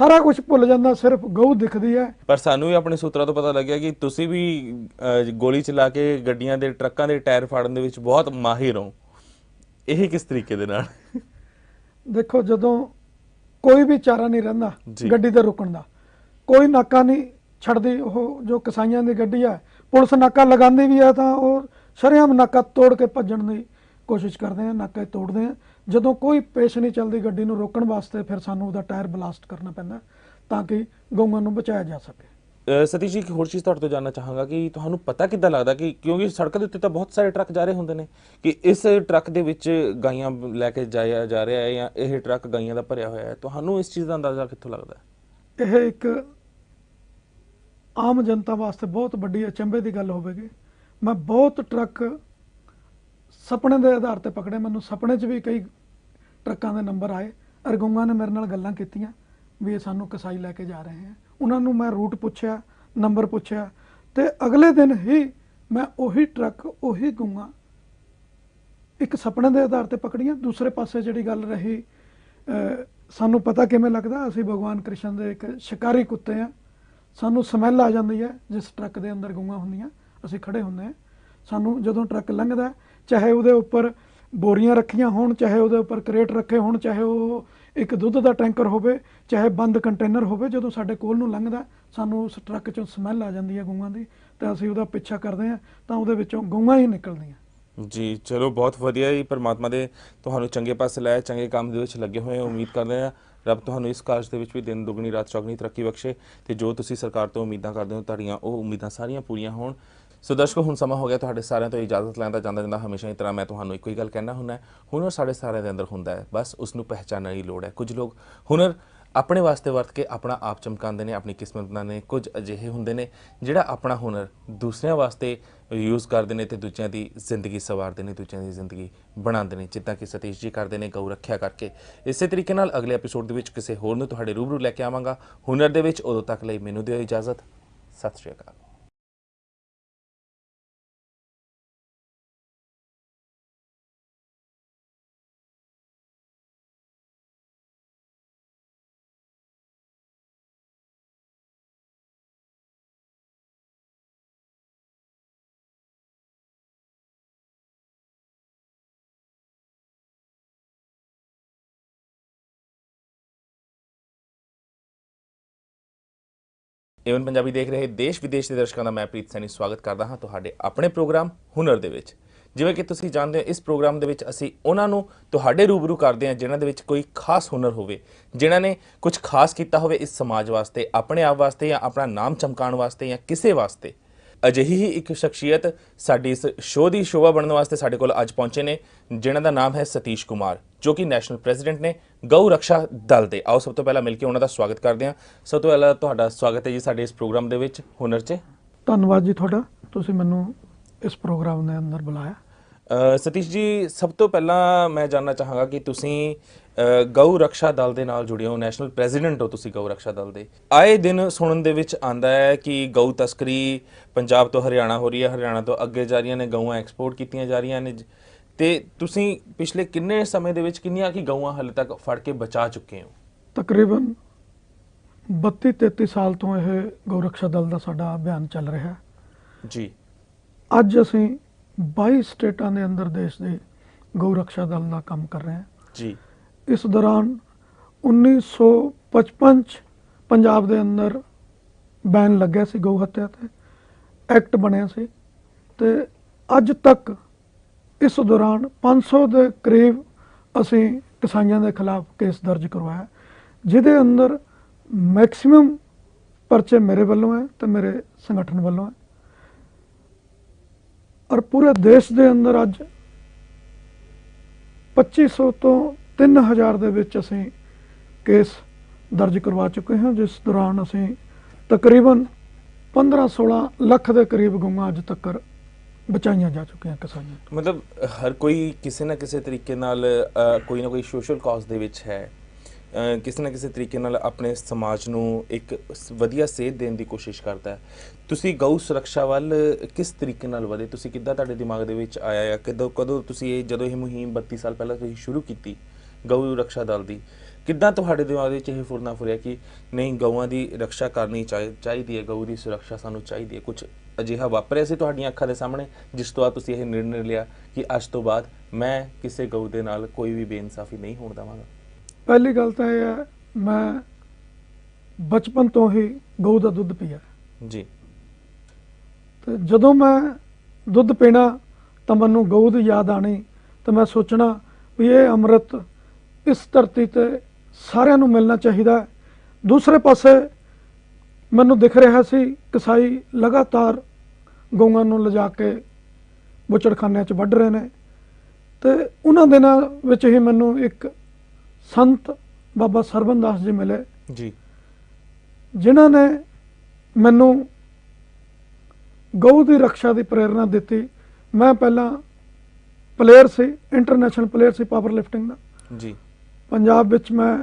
ਸਾਰਾ ਕੁਝ ਭੁੱਲ ਜਾਂਦਾ ਸਿਰਫ ਗਊ ਦਿਖਦੀ ਹੈ। ਪਰ ਸਾਨੂੰ ਵੀ ਆਪਣੇ ਸੂਤਰਾਂ ਤੋਂ ਪਤਾ ਲੱਗਿਆ ਕਿ ਤੁਸੀਂ ਵੀ ਅਹ, ਗੋਲੀ ਚਲਾ ਕੇ ਗੱਡੀਆਂ ਦੇ ਟਰੱਕਾਂ ਦੇ ਟਾਇਰ ਫਾੜਨ ਦੇ ਵਿੱਚ ਬਹੁਤ ਮਾਹਿਰ ਹੋ। ਇਹ ਕਿਸ ਤਰੀਕੇ ਦੇ ਨਾਲ? ਦੇਖੋ ਜਦੋਂ ਕੋਈ ਵੀ ਚਾਰਾ ਨਹੀਂ ਰਹਿੰਦਾ ਜੀ। ਗੱਡੀ ਤੇ ਰੁਕਣ ਦਾ ਕੋਈ ਨਾਕਾ ਨਹੀਂ ਛੱਡਦੀ ਉਹ ਜੋ ਕਸਾਈਆਂ ਦੀ ਗੱਡੀ ਹੈ ਪੁਲਿਸ ਨਾਕਾ ਲਗਾਉਂਦੀ ਵੀ ਹੈ ਤਾਂ ਉਹ ਸ਼ਰੇਆਮ ਨਾਕਾ ਤੋੜ ਕੇ ਭੱਜਣ ਦੀ ਕੋਸ਼ਿਸ਼ ਕਰਦੇ ਆ ਨਾਕਾ ਤੋੜਦੇ ਆ। ਜਦੋਂ ਕੋਈ ਪੇਸ਼ ਨਹੀਂ ਚੱਲਦੀ ਗੱਡੀ ਨੂੰ ਰੋਕਣ ਵਾਸਤੇ ਫਿਰ ਸਾਨੂੰ ਉਹਦਾ ਟਾਇਰ ਬਲਾਸਟ ਕਰਨਾ ਪੈਂਦਾ ਤਾਂ ਕਿ ਗਊਆਂ ਨੂੰ ਬਚਾਇਆ ਜਾ ਸਕੇ। ਸਤੀਸ਼ ਜੀ ਇੱਕ ਹੋਰ ਚੀਜ਼ ਤੁਹਾਡੇ ਤੋਂ ਜਾਨਣਾ ਚਾਹਾਂਗਾ ਕਿ ਤੁਹਾਨੂੰ ਪਤਾ ਕਿੱਦਾਂ ਲੱਗਦਾ ਕਿ ਕਿਉਂਕਿ ਸੜਕ ਦੇ ਉੱਤੇ ਤਾਂ ਬਹੁਤ ਸਾਰੇ ਟਰੱਕ ਜਾ ਰਹੇ ਹੁੰਦੇ ਨੇ ਕਿ ਇਸ ਟਰੱਕ ਦੇ ਵਿੱਚ ਗਾਈਆਂ ਲੈ ਕੇ ਜਾਇਆ ਜਾ ਰਿਹਾ ਹੈ ਜਾਂ ਇਹ ਟਰੱਕ ਗਾਈਆਂ ਦਾ ਭਰਿਆ ਹੋਇਆ ਹੈ। ਤੁਹਾਨੂੰ ਇਸ ਚੀਜ਼ ਦਾ ਅੰਦਾਜ਼ਾ ਕਿੱਥੋਂ ਲੱਗਦਾ ਇਹ ਇੱਕ ਆਮ ਜਨਤਾ ਵਾਸਤੇ ਬਹੁਤ ਵੱਡੀ ਅਚੰਭੇ ਦੀ ਗੱਲ ਹੋਵੇਗੀ। ਮੈਂ ਬਹੁਤ ਟਰੱਕ ਸੁਪਨੇ ਦੇ ਆਧਾਰ ਤੇ ਪਕੜੇ। ਮੈਨੂੰ ਸੁਪਨੇ 'ਚ ਵੀ ਕਈ ਟਰੱਕਾਂ ਦੇ ਨੰਬਰ ਆਏ, ਅਰਗੁੰਗਾ ਨੇ ਮੇਰੇ ਨਾਲ ਗੱਲਾਂ ਕੀਤੀਆਂ ਵੀ ਇਹ ਸਾਨੂੰ ਕਸਾਈ ਲੈ ਕੇ ਜਾ ਰਹੇ ਹੈ ਉਹਨਾਂ ਨੂੰ ਮੈਂ ਰੂਟ ਪੁੱਛਿਆ, ਨੰਬਰ ਪੁੱਛਿਆ ਤੇ ਅਗਲੇ ਦਿਨ ਹੀ ਮੈਂ ਉਹੀ ਟਰੱਕ, ਉਹੀ ਗੁੰਗਾ ਇੱਕ ਸੁਪਨੇ ਦੇ ਆਧਾਰ ਤੇ ਪਕੜੀਆਂ। ਦੂਸਰੇ ਪਾਸੇ ਜਿਹੜੀ ਗੱਲ ਰਹੀ ਸਾਨੂੰ ਪਤਾ ਕਿਵੇਂ ਲੱਗਦਾ, ਅਸੀਂ ਭਗਵਾਨ ਕ੍ਰਿਸ਼ਨ ਦੇ ਇੱਕ ਸ਼ਿਕਾਰੀ ਕੁੱਤੇ ਆ। ਸਾਨੂੰ ਸਮੈਲ ਆ ਜਾਂਦੀ ਹੈ ਜਿਸ ਟਰੱਕ ਦੇ ਅੰਦਰ ਗਊਆਂ ਹੁੰਦੀਆਂ, ਅਸੀਂ ਖੜੇ ਹੁੰਦੇ ਆ ਸਾਨੂੰ ਜਦੋਂ ਟਰੱਕ ਲੰਘਦਾ, ਚਾਹੇ ਉਹਦੇ ਉੱਪਰ ਬੋਰੀਆਂ ਰੱਖੀਆਂ ਹੋਣ, ਚਾਹੇ ਉਹਦੇ ਉੱਪਰ ਕਰੇਟ ਰੱਖੇ ਹੋਣ, ਚਾਹੇ ਉਹ ਇੱਕ ਦੁੱਧ ਦਾ ਟੈਂਕਰ ਹੋਵੇ, ਚਾਹੇ ਬੰਦ ਕੰਟੇਨਰ ਹੋਵੇ, ਜਦੋਂ ਸਾਡੇ ਕੋਲ ਨੂੰ ਲੰਘਦਾ, ਸਾਨੂੰ ਉਸ ਟਰੱਕ ਚੋਂ ਸਮੈਲ ਆ ਜਾਂਦੀ ਹੈ ਗਊਆਂ ਦੀ, ਤਾਂ ਅਸੀਂ ਉਹਦਾ ਪਿੱਛਾ ਕਰਦੇ ਹਾਂ, ਤਾਂ ਉਹਦੇ ਵਿੱਚੋਂ ਗਊਆਂ ਹੀ ਨਿਕਲਦੀਆਂ। ਜੀ, ਚਲੋ, ਬਹੁਤ ਵਧੀਆ ਜੀ ਪਰਮਾਤਮਾ ਦੇ ਤੁਹਾਨੂੰ ਚੰਗੇ ਪਾਸੇ ਲਾਇਆ, ਚੰਗੇ ਕੰਮ ਦੇ ਵਿੱਚ ਲੱਗੇ ਹੋਏ ਉਮੀਦ ਕਰਦੇ ਹਾਂ, ਰੱਬ ਤੁਹਾਨੂੰ ਇਸ ਕਾਰਜ ਦੇ ਵਿੱਚ ਵੀ ਦਿਨ ਦੁਗਣੀ, ਰਾਤ ਚੌਗਣੀ ਤਰੱਕੀ ਬਖਸ਼ੇ, ਤੇ ਜੋ ਤੁਸੀਂ ਸਰਕਾਰ ਤੋਂ ਉਮੀਦਾਂ ਕਰਦੇ ਹੋ, ਤੁਹਾਡੀਆਂ ਉਹ ਉਮੀਦਾਂ ਸਾਰੀਆਂ ਪੂਰੀਆਂ ਹੋਣ ਸੋ ਦਰਸ਼ਕੋ, ਹੁਣ ਸਮਾਂ ਹੋ ਗਿਆ ਤੁਹਾਡੇ ਸਾਰਿਆਂ ਤੋਂ ਇਜਾਜ਼ਤ ਲੈਣ ਦਾ। ਜਾਂਦਾ ਜਾਂਦਾ ਹਮੇਸ਼ਾ ਹੀ ਤਰ੍ਹਾਂ ਮੈਂ ਤੁਹਾਨੂੰ ਇੱਕੋ ਹੀ ਗੱਲ ਕਹਿਣਾ ਹੁੰਦਾ ਹੈ। ਹੁਨਰ ਸਾਡੇ ਸਾਰਿਆਂ ਦੇ ਅੰਦਰ ਹੁੰਦਾ ਹੈ। ਬਸ ਉਸ ਨੂੰ ਪਹਿਚਾਨਣ ਦੀ ਲੋੜ ਹੈ। ਕੁਝ ਲੋਕ ਹੁਨਰ ਆਪਣੇ ਵਾਸਤੇ ਵਰਤ ਕੇ ਆਪਣਾ ਆਪ ਚਮਕਾਉਂਦੇ ਨੇ, ਆਪਣੀ ਕਿਸਮਤ ਬਣਾਉਂਦੇ ਨੇ। ਕੁਝ ਅਜਿਹੇ ਹੁੰਦੇ ਨੇ ਜਿਹੜਾ ਆਪਣਾ ਹੁਨਰ ਦੂਸਰਿਆਂ ਵਾਸਤੇ ਯੂਜ਼ ਕਰਦੇ ਨੇ ਤੇ ਦੂਜਿਆਂ ਦੀ ਜ਼ਿੰਦਗੀ ਸਵਾਰਦੇ ਨੇ, ਦੂਜਿਆਂ ਦੀ ਜ਼ਿੰਦਗੀ ਬਣਾਉਂਦੇ ਨੇ। ਜਿੱਦਾਂ ਕਿ ਸਤੀਸ਼ ਜੀ ਕਰਦੇ ਨੇ ਗਊ ਰੱਖਿਆ ਕਰਕੇ। ਇਸੇ ਤਰੀਕੇ ਨਾਲ ਅਗਲੇ ਐਪੀਸੋਡ ਦੇ ਵਿੱਚ ਕਿਸੇ ਹੋਰ ਨੂੰ ਤੁਹਾਡੇ ਰੂਬਰੂ ਲੈ ਕੇ ਆਵਾਂਗਾ। ਹੁਨਰ ਦੇ ਵਿੱਚ ਉਦੋਂ ਤੱਕ ਲਈ ਮੈਨੂੰ ਦਿਓ ਇਜਾਜ਼ਤ। ਸਤਿ ਸ਼੍ਰੀ ਅਕਾਲ। ਏਵਨ ਪੰਜਾਬੀ ਦੇਖ ਰਹੇ ਦੇਸ਼ ਵਿਦੇਸ਼ ਦੇ ਦਰਸ਼ਕਾਂ ਦਾ ਮੈਂ ਪ੍ਰੀਤ ਸੈਣੀ ਸਵਾਗਤ ਕਰਦਾ ਹਾਂ ਤੁਹਾਡੇ ਆਪਣੇ ਪ੍ਰੋਗਰਾਮ ਹੁਨਰ ਦੇ ਵਿੱਚ ਜਿਵੇਂ ਕਿ ਤੁਸੀਂ ਜਾਣਦੇ ਹੋ ਇਸ ਪ੍ਰੋਗਰਾਮ ਦੇ ਵਿੱਚ ਅਸੀਂ ਉਹਨਾਂ ਨੂੰ ਤੁਹਾਡੇ ਰੂਬਰੂ ਕਰਦੇ ਹਾਂ ਜਿਨ੍ਹਾਂ ਦੇ ਵਿੱਚ ਕੋਈ ਖਾਸ ਹੁਨਰ ਹੋਵੇ ਜਿਨ੍ਹਾਂ ਨੇ ਕੁਝ ਖਾਸ ਕੀਤਾ ਹੋਵੇ ਇਸ ਸਮਾਜ ਵਾਸਤੇ ਆਪਣੇ ਆਪ ਵਾਸਤੇ ਜਾਂ ਆਪਣਾ ਨਾਮ ਚਮਕਾਉਣ ਵਾਸਤੇ ਜਾਂ ਕਿਸੇ ਵਾਸਤੇ ਅਜਿਹੀ ਹੀ ਇੱਕ ਸ਼ਖਸੀਅਤ ਸਾਡੀ ਇਸ ਸ਼ੋਅ ਦੀ ਸ਼ੋਭਾ ਬਣਨ ਵਾਸਤੇ ਸਾਡੇ ਕੋਲ ਅੱਜ ਪਹੁੰਚੇ ਨੇ ਜਿਨ੍ਹਾਂ ਦਾ ਨਾਮ ਹੈ ਸਤੀਸ਼ ਕੁਮਾਰ ਜੋ ਕਿ ਨੈਸ਼ਨਲ ਪ੍ਰੈਜ਼ੀਡੈਂਟ ਨੇ ਗਊ ਰੱਖਿਆ ਦਲ ਦੇ। ਆਓ ਸਭ ਤੋਂ ਪਹਿਲਾਂ ਮਿਲ ਕੇ ਉਹਨਾਂ ਦਾ ਸਵਾਗਤ ਕਰਦੇ ਹਾਂ। ਸਭ ਤੋਂ ਪਹਿਲਾਂ ਤੁਹਾਡਾ ਸਵਾਗਤ ਹੈ ਜੀ ਸਾਡੇ ਇਸ ਪ੍ਰੋਗਰਾਮ ਦੇ ਵਿੱਚ ਹੁਨਰ 'ਚ। ਧੰਨਵਾਦ ਜੀ ਤੁਹਾਡਾ ਤੁਸੀਂ ਮੈਨੂੰ ਇਸ ਪ੍ਰੋਗਰਾਮ ਦੇ ਅੰਦਰ ਬੁਲਾਇਆ। ਸਤੀਸ਼ ਜੀ ਸਭ ਤੋਂ ਪਹਿਲਾਂ ਮੈਂ ਜਾਨਣਾ ਚਾਹਾਂਗਾ ਕਿ ਤੁਸੀਂ ਗਊ ਰੱਖਿਆ ਦਲ ਦੇ ਨਾਲ ਜੁੜੇ ਹੋ ਨੈਸ਼ਨਲ ਪ੍ਰੈਜ਼ੀਡੈਂਟ ਹੋ ਤੁਸੀਂ ਗਊ ਰੱਖਿਆ ਦਲ ਦੇ। ਆਏ ਦਿਨ ਸੁਣਨ ਦੇ ਵਿੱਚ ਆਂਦਾ ਹੈ ਕਿ ਗਊ ਤਸਕਰੀ ਪੰਜਾਬ ਤੋਂ ਹਰਿਆਣਾ ਹੋ ਰਹੀ ਹੈ ਹਰਿਆਣਾ ਤੋਂ ਅੱਗੇ ਜਾ ਰਹੀਆਂ ਨੇ ਗਊਆਂ ਐਕਸਪੋਰਟ ਕੀਤੀਆਂ ਜਾ ਰਹੀਆਂ ਨੇ। ਤੇ ਤੁਸੀਂ ਪਿਛਲੇ ਕਿੰਨੇ ਸਮੇਂ ਦੇ ਵਿੱਚ ਕਿੰਨੀਆਂ ਕੀ ਗਊਆਂ ਹਾਲੇ ਤੱਕ ਫੜ ਕੇ ਬਚਾ ਚੁੱਕੇ ਹੋ? ਤਕਰੀਬਨ 32 33 ਸਾਲ ਤੋਂ ਇਹ ਗੋਰਖਸ਼ਾ ਦਲ ਦਾ ਸਾਡਾ ਅਭਿਆਨ ਚੱਲ ਰਿਹਾ ਹੈ। ਜੀ। ਅੱਜ ਅਸੀਂ 22 ਸਟੇਟਾਂ ਦੇ ਅੰਦਰ ਦੇਸ਼ ਦੇ ਗੋਰਖਸ਼ਾ ਦਲ ਦਾ ਕੰਮ ਕਰ ਰਹੇ ਹਾਂ। ਜੀ। ਇਸ ਦੌਰਾਨ 1955 ਚ ਪੰਜਾਬ ਦੇ ਅੰਦਰ ਬੈਨ ਲੱਗਿਆ ਸੀ, ਗਊ ਹੱਤਿਆ ਤੇ, ਐਕਟ ਬਣਿਆ ਸੀ ਤੇ ਅੱਜ ਤੱਕ ਇਸ ਦੌਰਾਨ 500 ਦੇ ਕਰੀਬ ਅਸੀਂ ਕਿਸਾਨਾਂ ਦੇ ਖਿਲਾਫ ਕੇਸ ਦਰਜ ਕਰਵਾਇਆ। ਜਿਹਦੇ ਅੰਦਰ ਮੈਕਸਿਮਮ ਪਰਚੇ ਮੇਰੇ ਵੱਲੋਂ ਹੈ ਤੇ ਮੇਰੇ ਸੰਗਠਨ ਵੱਲੋਂ ਹੈ। ਔਰ ਪੂਰੇ ਦੇਸ਼ ਦੇ ਅੰਦਰ ਅੱਜ 2500 ਤੋਂ 3000 ਦੇ ਵਿੱਚ ਅਸੀਂ ਕੇਸ ਦਰਜ ਕਰਵਾ ਚੁੱਕੇ ਹਾਂ, ਜਿਸ ਦੌਰਾਨ ਅਸੀਂ ਤਕਰੀਬਨ 15-16 ਲੱਖ ਦੇ ਕਰੀਬ ਗਊਆਂ ਅੱਜ ਤੱਕ ਬਚਾਈਆਂ ਜਾ ਚੁੱਕੀਆਂ ਕਿਸਾਨਾਂ ਮਤਲਬ, ਹਰ ਕੋਈ ਕਿਸੇ ਨਾ ਕਿਸੇ ਤਰੀਕੇ ਨਾਲ ਕੋਈ ਨਾ ਕੋਈ ਸੋਸ਼ਲ ਕਾਜ਼ ਦੇ ਵਿੱਚ ਹੈ। ਕਿਸੇ ਨਾ ਕਿਸੇ ਤਰੀਕੇ ਨਾਲ ਆਪਣੇ ਸਮਾਜ ਨੂੰ ਇੱਕ ਵਧੀਆ ਸੇਧ ਦੇਣ ਦੀ ਕੋਸ਼ਿਸ਼ ਕਰਦਾ ਹੈ। ਤੁਸੀਂ ਗਊ ਸੁਰੱਖਿਆ ਵੱਲ ਕਿਸ ਤਰੀਕੇ ਨਾਲ ਵਧੇ? ਤੁਸੀਂ ਕਿੱਦਾਂ ਤੁਹਾਡੇ ਦਿਮਾਗ ਦੇ ਵਿੱਚ ਆਇਆ ਜਾਂ ਕਦੋਂ ਕਦੋਂ ਤੁਸੀਂ ਇਹ, ਜਦੋਂ ਇਹ ਮੁਹਿੰਮ 32 ਸਾਲ ਪਹਿਲਾਂ ਤੁਸੀਂ ਸ਼ੁਰੂ ਕੀਤੀ ਗਊ ਰੱਖਿਆ ਦਲ ਦੀ। ਕਿੱਦਾਂ ਤੁਹਾਡੇ ਦਿਮਾਗ ਵਿੱਚ ਇਹ ਫੁਰਨਾ ਫੁਰਿਆ ਕਿ ਨਹੀਂ ਗਊਆਂ ਦੀ ਰੱਖਿਆ ਕਰਨੀ ਚਾਹੀ- ਚਾਹੀਦੀ ਹੈ ਗਊ ਦੀ ਸੁਰੱਖਿਆ ਸਾਨੂੰ ਚਾਹੀਦੀ ਹੈ। ਕੁਝ ਅਜਿਹਾ ਵਾਪਰਿਆ ਸੀ ਤੁਹਾਡੀਆਂ ਅੱਖਾਂ ਦੇ ਸਾਹਮਣੇ ਜਿਸ ਤੋਂ ਬਾਅਦ ਤੁਸੀਂ ਇਹ ਨਿਰਣੈ ਲਿਆ ਕਿ ਅੱਜ ਤੋਂ ਬਾਅਦ ਮੈਂ ਕਿਸੇ ਗਊ ਦੇ ਨਾਲ ਕੋਈ ਵੀ ਬੇਇਨਸਾਫੀ ਨਹੀਂ ਹੋਣ ਦੇਵਾਂਗਾ? ਪਹਿਲੀ ਗੱਲ ਤਾਂ ਇਹ ਹੈ ਮੈਂ ਬਚਪਨ ਤੋਂ ਹੀ ਗਊ ਦਾ ਦੁੱਧ ਪੀਆ। ਜੀ। ਤੇ ਜਦੋਂ ਮੈਂ ਦੁੱਧ ਪੀਣਾ ਤਾਂ ਮੈਨੂੰ ਗਊ ਦੀ ਯਾਦ ਆਣੀ ਤੇ ਮੈਂ ਸੋਚਣਾ ਵੀ ਇਹ ਅੰਮ੍ਰਿਤ ਇਸ ਧਰਤੀ ਤੇ ਸਾਰਿਆਂ ਨੂੰ ਮਿਲਣਾ ਚਾਹੀਦਾ ਦੂਸਰੇ ਪਾਸੇ ਮੈਨੂੰ ਦਿਖ ਰਿਹਾ ਸੀ ਕਸਾਈ ਲਗਾਤਾਰ ਗਊਆਂ ਨੂੰ ਲਿਜਾ ਕੇ ਬੁੱਚੜਖਾਨਿਆਂ 'ਚ ਵੱਢ ਰਹੇ ਨੇ। ਤੇ ਉਹਨਾਂ ਦਿਨਾਂ ਵਿੱਚ ਹੀ ਮੈਨੂੰ ਇੱਕ ਸੰਤ ਬਾਬਾ ਸਰਬਨ ਦਾਸ ਜੀ ਮਿਲੇ। ਜੀ। ਜਿਨ੍ਹਾਂ ਨੇ ਮੈਨੂੰ ਗਊ ਦੀ ਰੱਖਿਆ ਦੀ ਪ੍ਰੇਰਣਾ ਦਿੱਤੀ। ਮੈਂ ਪਹਿਲਾਂ ਪਲੇਅਰ ਸੀ ਇੰਟਰਨੈਸ਼ਨਲ ਪਲੇਅਰ ਸੀ ਪਾਵਰ ਲਿਫਟਿੰਗ ਦਾ। ਜੀ। ਪੰਜਾਬ ਵਿੱਚ ਮੈਂ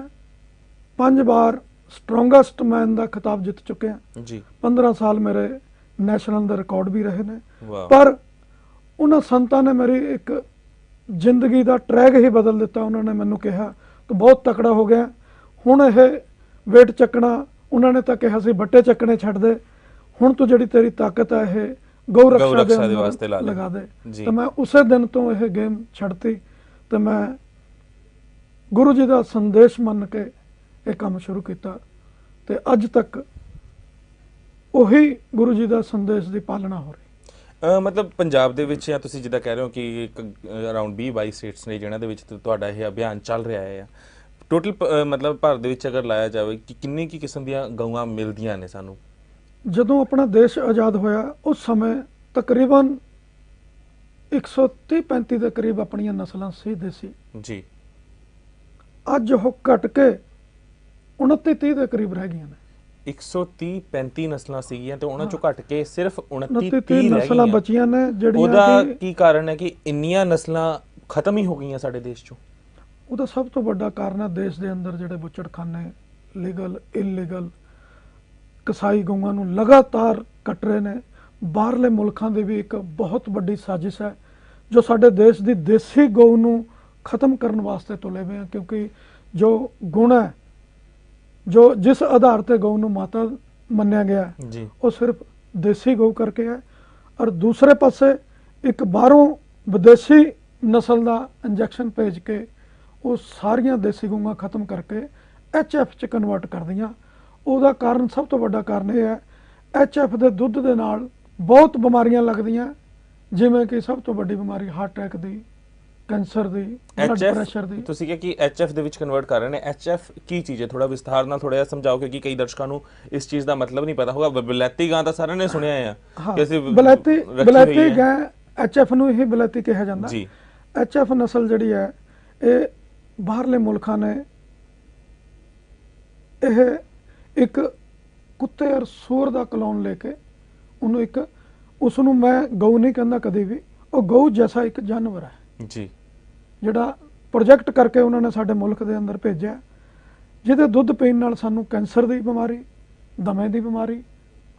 ਪੰਜ ਵਾਰ ਸਟਰੋਂਗੈਸਟ ਮੈਨ ਦਾ ਖਿਤਾਬ ਜਿੱਤ ਚੁੱਕਿਆ। ਜੀ। 15 ਸਾਲ ਮੇਰੇ ਨੈਸ਼ਨਲ ਦੇ ਰਿਕਾਰਡ ਵੀ ਰਹੇ ਨੇ। ਪਰ ਉਹਨਾਂ ਸੰਤਾਂ ਨੇ ਮੇਰੀ ਇੱਕ ਜ਼ਿੰਦਗੀ ਦਾ ਟਰੈਕ ਹੀ ਬਦਲ ਦਿੱਤਾ। ਉਹਨਾਂ ਨੇ ਮੈਨੂੰ ਕਿਹਾ ਤੂੰ ਬਹੁਤ ਤਕੜਾ ਹੋ ਗਿਆ। ਹੁਣ ਇਹ weight ਚੱਕਣਾ ਉਹਨਾਂ ਨੇ ਤਾਂ ਕਿਹਾ ਸੀ ਬੱਟੇ ਚੱਕਣੇ ਛੱਡ ਦੇ। ਹੁਣ ਤੂੰ ਜਿਹੜੀ ਤੇਰੀ ਤਾਕਤ ਹੈ ਇਹ ਗਊ ਰੱਖਿਆ ਦੇ ਵਾਸਤੇ। ਲਗਾ ਦੇ। ਤੇ ਮੈਂ ਉਸੇ ਦਿਨ ਤੋਂ ਇਹ ਗੇਮ ਛੱਡਤੀ। ਤੇ ਮੈਂ ਗੁਰੂ ਜੀ ਦਾ ਸੰਦੇਸ਼ ਮੰਨ ਕੇ ਇਹ ਕੰਮ ਸ਼ੁਰੂ ਕੀਤਾ ਤੇ ਅੱਜ ਤੱਕ ਉਹੀ ਗੁਰੂ ਜੀ ਦਾ ਸੰਦੇਸ਼ ਦੀ ਪਾਲਣਾ ਹੋ ਰਹੀ। ਮਤਲਬ ਪੰਜਾਬ ਦੇ ਵਿੱਚ ਜਾਂ ਤੁਸੀਂ ਜਿੱਦਾਂ ਕਹਿ ਰਹੇ ਹੋ ਕਿ ਇੱਕ ਅਰਾਊਂਡ 20 22 ਸਟੇਟਸ ਨੇ ਜਿਨ੍ਹਾਂ ਦੇ ਵਿੱਚ ਤੁਹਾਡਾ ਇਹ ਅਭਿਆਨ ਚੱਲ ਰਿਹਾ ਹੈ। ਟੋਟਲ ਮਤਲਬ ਭਾਰਤ ਦੇ ਵਿੱਚ ਅਗਰ ਲਾਇਆ ਜਾਵੇ ਕਿ ਕਿੰਨੀ ਕੀ ਕਿਸਮ ਦੀਆਂ ਗਊਆਂ ਮਿਲਦੀਆਂ ਨੇ ਸਾਨੂੰ? ਜਦੋਂ ਆਪਣਾ ਦੇਸ਼ ਆਜ਼ਾਦ ਹੋਇਆ ਉਸ ਸਮੇਂ ਤਕਰੀਬਨ 130 35 ਦੇ ਕਰੀਬ ਆਪਣੀਆਂ ਨਸਲਾਂ ਸੀ ਦੇਸੀ। ਜੀ। ਅੱਜ ਉਹ ਘਟ ਕੇ 29 30 ਦੇ ਕਰੀਬ ਰਹਿ ਗਈਆਂ ਨੇ। 130 35 ਨਸਲਾਂ ਸੀਗੀਆਂ ਤੇ ਉਹਨਾਂ ਚੋਂ ਘਟ ਕੇ ਸਿਰਫ 29 29 30 30 ਰਹਿ ਨਸਲਾਂ ਗਈਆਂ। ਬਚੀਆਂ ਨੇ ਜਿਹੜੀਆਂ ਉਹਦਾ ਕਿ ਕੀ ਕਾਰਨ ਹੈ ਕਿ ਇੰਨੀਆਂ ਨਸਲਾਂ ਖਤਮ ਹੀ ਹੋ ਗਈਆਂ ਸਾਡੇ ਦੇਸ਼ ਚੋਂ? ਉਹਦਾ ਸਭ ਤੋਂ ਵੱਡਾ ਕਾਰਨ ਹੈ ਦੇਸ਼ ਦੇ ਅੰਦਰ ਜਿਹੜੇ ਬੁੱਚੜਖਾਨੇ ਲੀਗਲ ਇਲੀਗਲ ਕਸਾਈ ਗਊਆਂ ਨੂੰ ਲਗਾਤਾਰ ਕੱਟ ਰਹੇ ਨੇ। ਬਾਹਰਲੇ ਮੁਲਕਾਂ ਦੇ ਵੀ ਇੱਕ ਬਹੁਤ ਵੱਡੀ ਸਾਜ਼ਿਸ਼ ਹੈ ਜੋ ਸਾਡੇ ਦੇਸ਼ ਦੀ ਦੇਸੀ ਗਊ ਨੂੰ ਖਤਮ ਕਰਨ ਵਾਸਤੇ ਤੁਲੇ ਹੋਏ ਆ ਕਿਉਂਕਿ ਜੋ ਗੁਣ ਹੈ ਜੋ ਜਿਸ ਆਧਾਰ ਤੇ ਗਊ ਨੂੰ ਮਾਤਾ ਮੰਨਿਆ ਗਿਆ ਜੀ। ਉਹ ਸਿਰਫ ਦੇਸੀ ਗਊ ਕਰਕੇ ਹੈ ਔਰ ਦੂਸਰੇ ਪਾਸੇ ਇੱਕ ਬਾਹਰੋਂ ਵਿਦੇਸ਼ੀ ਨਸਲ ਦਾ ਇੰਜੈਕਸ਼ਨ ਭੇਜ ਕੇ ਉਹ ਸਾਰੀਆਂ ਦੇਸੀ ਗਊਆਂ ਖਤਮ ਕਰਕੇ ਐਚਐਫ ਚ ਕਨਵਰਟ ਕਰਦੀਆਂ। ਉਹਦਾ ਕਾਰਨ ਸਭ ਤੋਂ ਵੱਡਾ ਕਾਰਨ ਇਹ ਹੈ ਐਚਐਫ ਦੇ ਦੁੱਧ ਦੇ ਨਾਲ ਬਹੁਤ ਬਿਮਾਰੀਆਂ ਲੱਗਦੀਆਂ ਜਿਵੇਂ ਕਿ ਸਭ ਤੋਂ ਵੱਡੀ ਬਿਮਾਰੀ ਹਾਰਟ ਅਟੈਕ ਦੀ ਕੈਂਸਰ ਦੀ ਬਲੱਡ ਪ੍ਰੈਸ਼ਰ ਦੀ। ਤੁਸੀਂ ਕਿਹਾ ਕਿ ਐਚਐਫ ਦੇ ਵਿੱਚ ਕਨਵਰਟ ਕਰ ਰਹੇ ਨੇ। ਐਚਐਫ ਕੀ ਚੀਜ਼ ਹੈ? ਥੋੜਾ ਵਿਸਥਾਰ ਨਾਲ ਥੋੜਾ ਜਿਹਾ ਸਮਝਾਓ ਕਿਉਂਕਿ ਕਈ ਦਰਸ਼ਕਾਂ ਨੂੰ ਇਸ ਚੀਜ਼ ਦਾ ਮਤਲਬ ਨਹੀਂ ਪਤਾ ਹੋਗਾ ਬਲੈਤੀ ਗਾਂ ਤਾਂ ਸਾਰਿਆਂ ਨੇ ਸੁਣਿਆ ਹਾਂ ਕਿ ਅਸੀਂ ਬਲੈਤੀ ਬਲੈਤੀ। ਗਾਂ ਐਚਐਫ ਨੂੰ ਹੀ ਬਲੈਤੀ ਕਿਹਾ ਜਾਂਦਾ। ਜੀ। ਐਚਐਫ ਨਸਲ ਜਿਹੜੀ ਹੈ ਇਹ ਬਾਹਰਲੇ ਮੁਲਕਾਂ ਨੇ ਇਹ ਇੱਕ ਕੁੱਤੇ ਔਰ ਸੂਰ ਦਾ ਕਲੋਨ ਲੈ ਕੇ ਉਹਨੂੰ ਇੱਕ ਉਸ ਨੂੰ ਮੈਂ ਗਊ ਨਹੀਂ ਕਹਿੰਦਾ ਕਦੇ ਵੀ। ਉਹ ਗਊ ਜੈਸਾ ਇੱਕ ਜਾਨਵਰ ਹੈ। ਜੀ। ਜਿਹੜਾ ਪ੍ਰੋਜੈਕਟ ਕਰਕੇ ਉਹਨਾਂ ਨੇ ਸਾਡੇ ਮੁਲਕ ਦੇ ਅੰਦਰ ਭੇਜਿਆ, ਜਿਹਦੇ ਦੁੱਧ ਪੀਣ ਨਾਲ ਸਾਨੂੰ ਕੈਂਸਰ ਦੀ ਬਿਮਾਰੀ, ਦਮੇ ਦੀ ਬਿਮਾਰੀ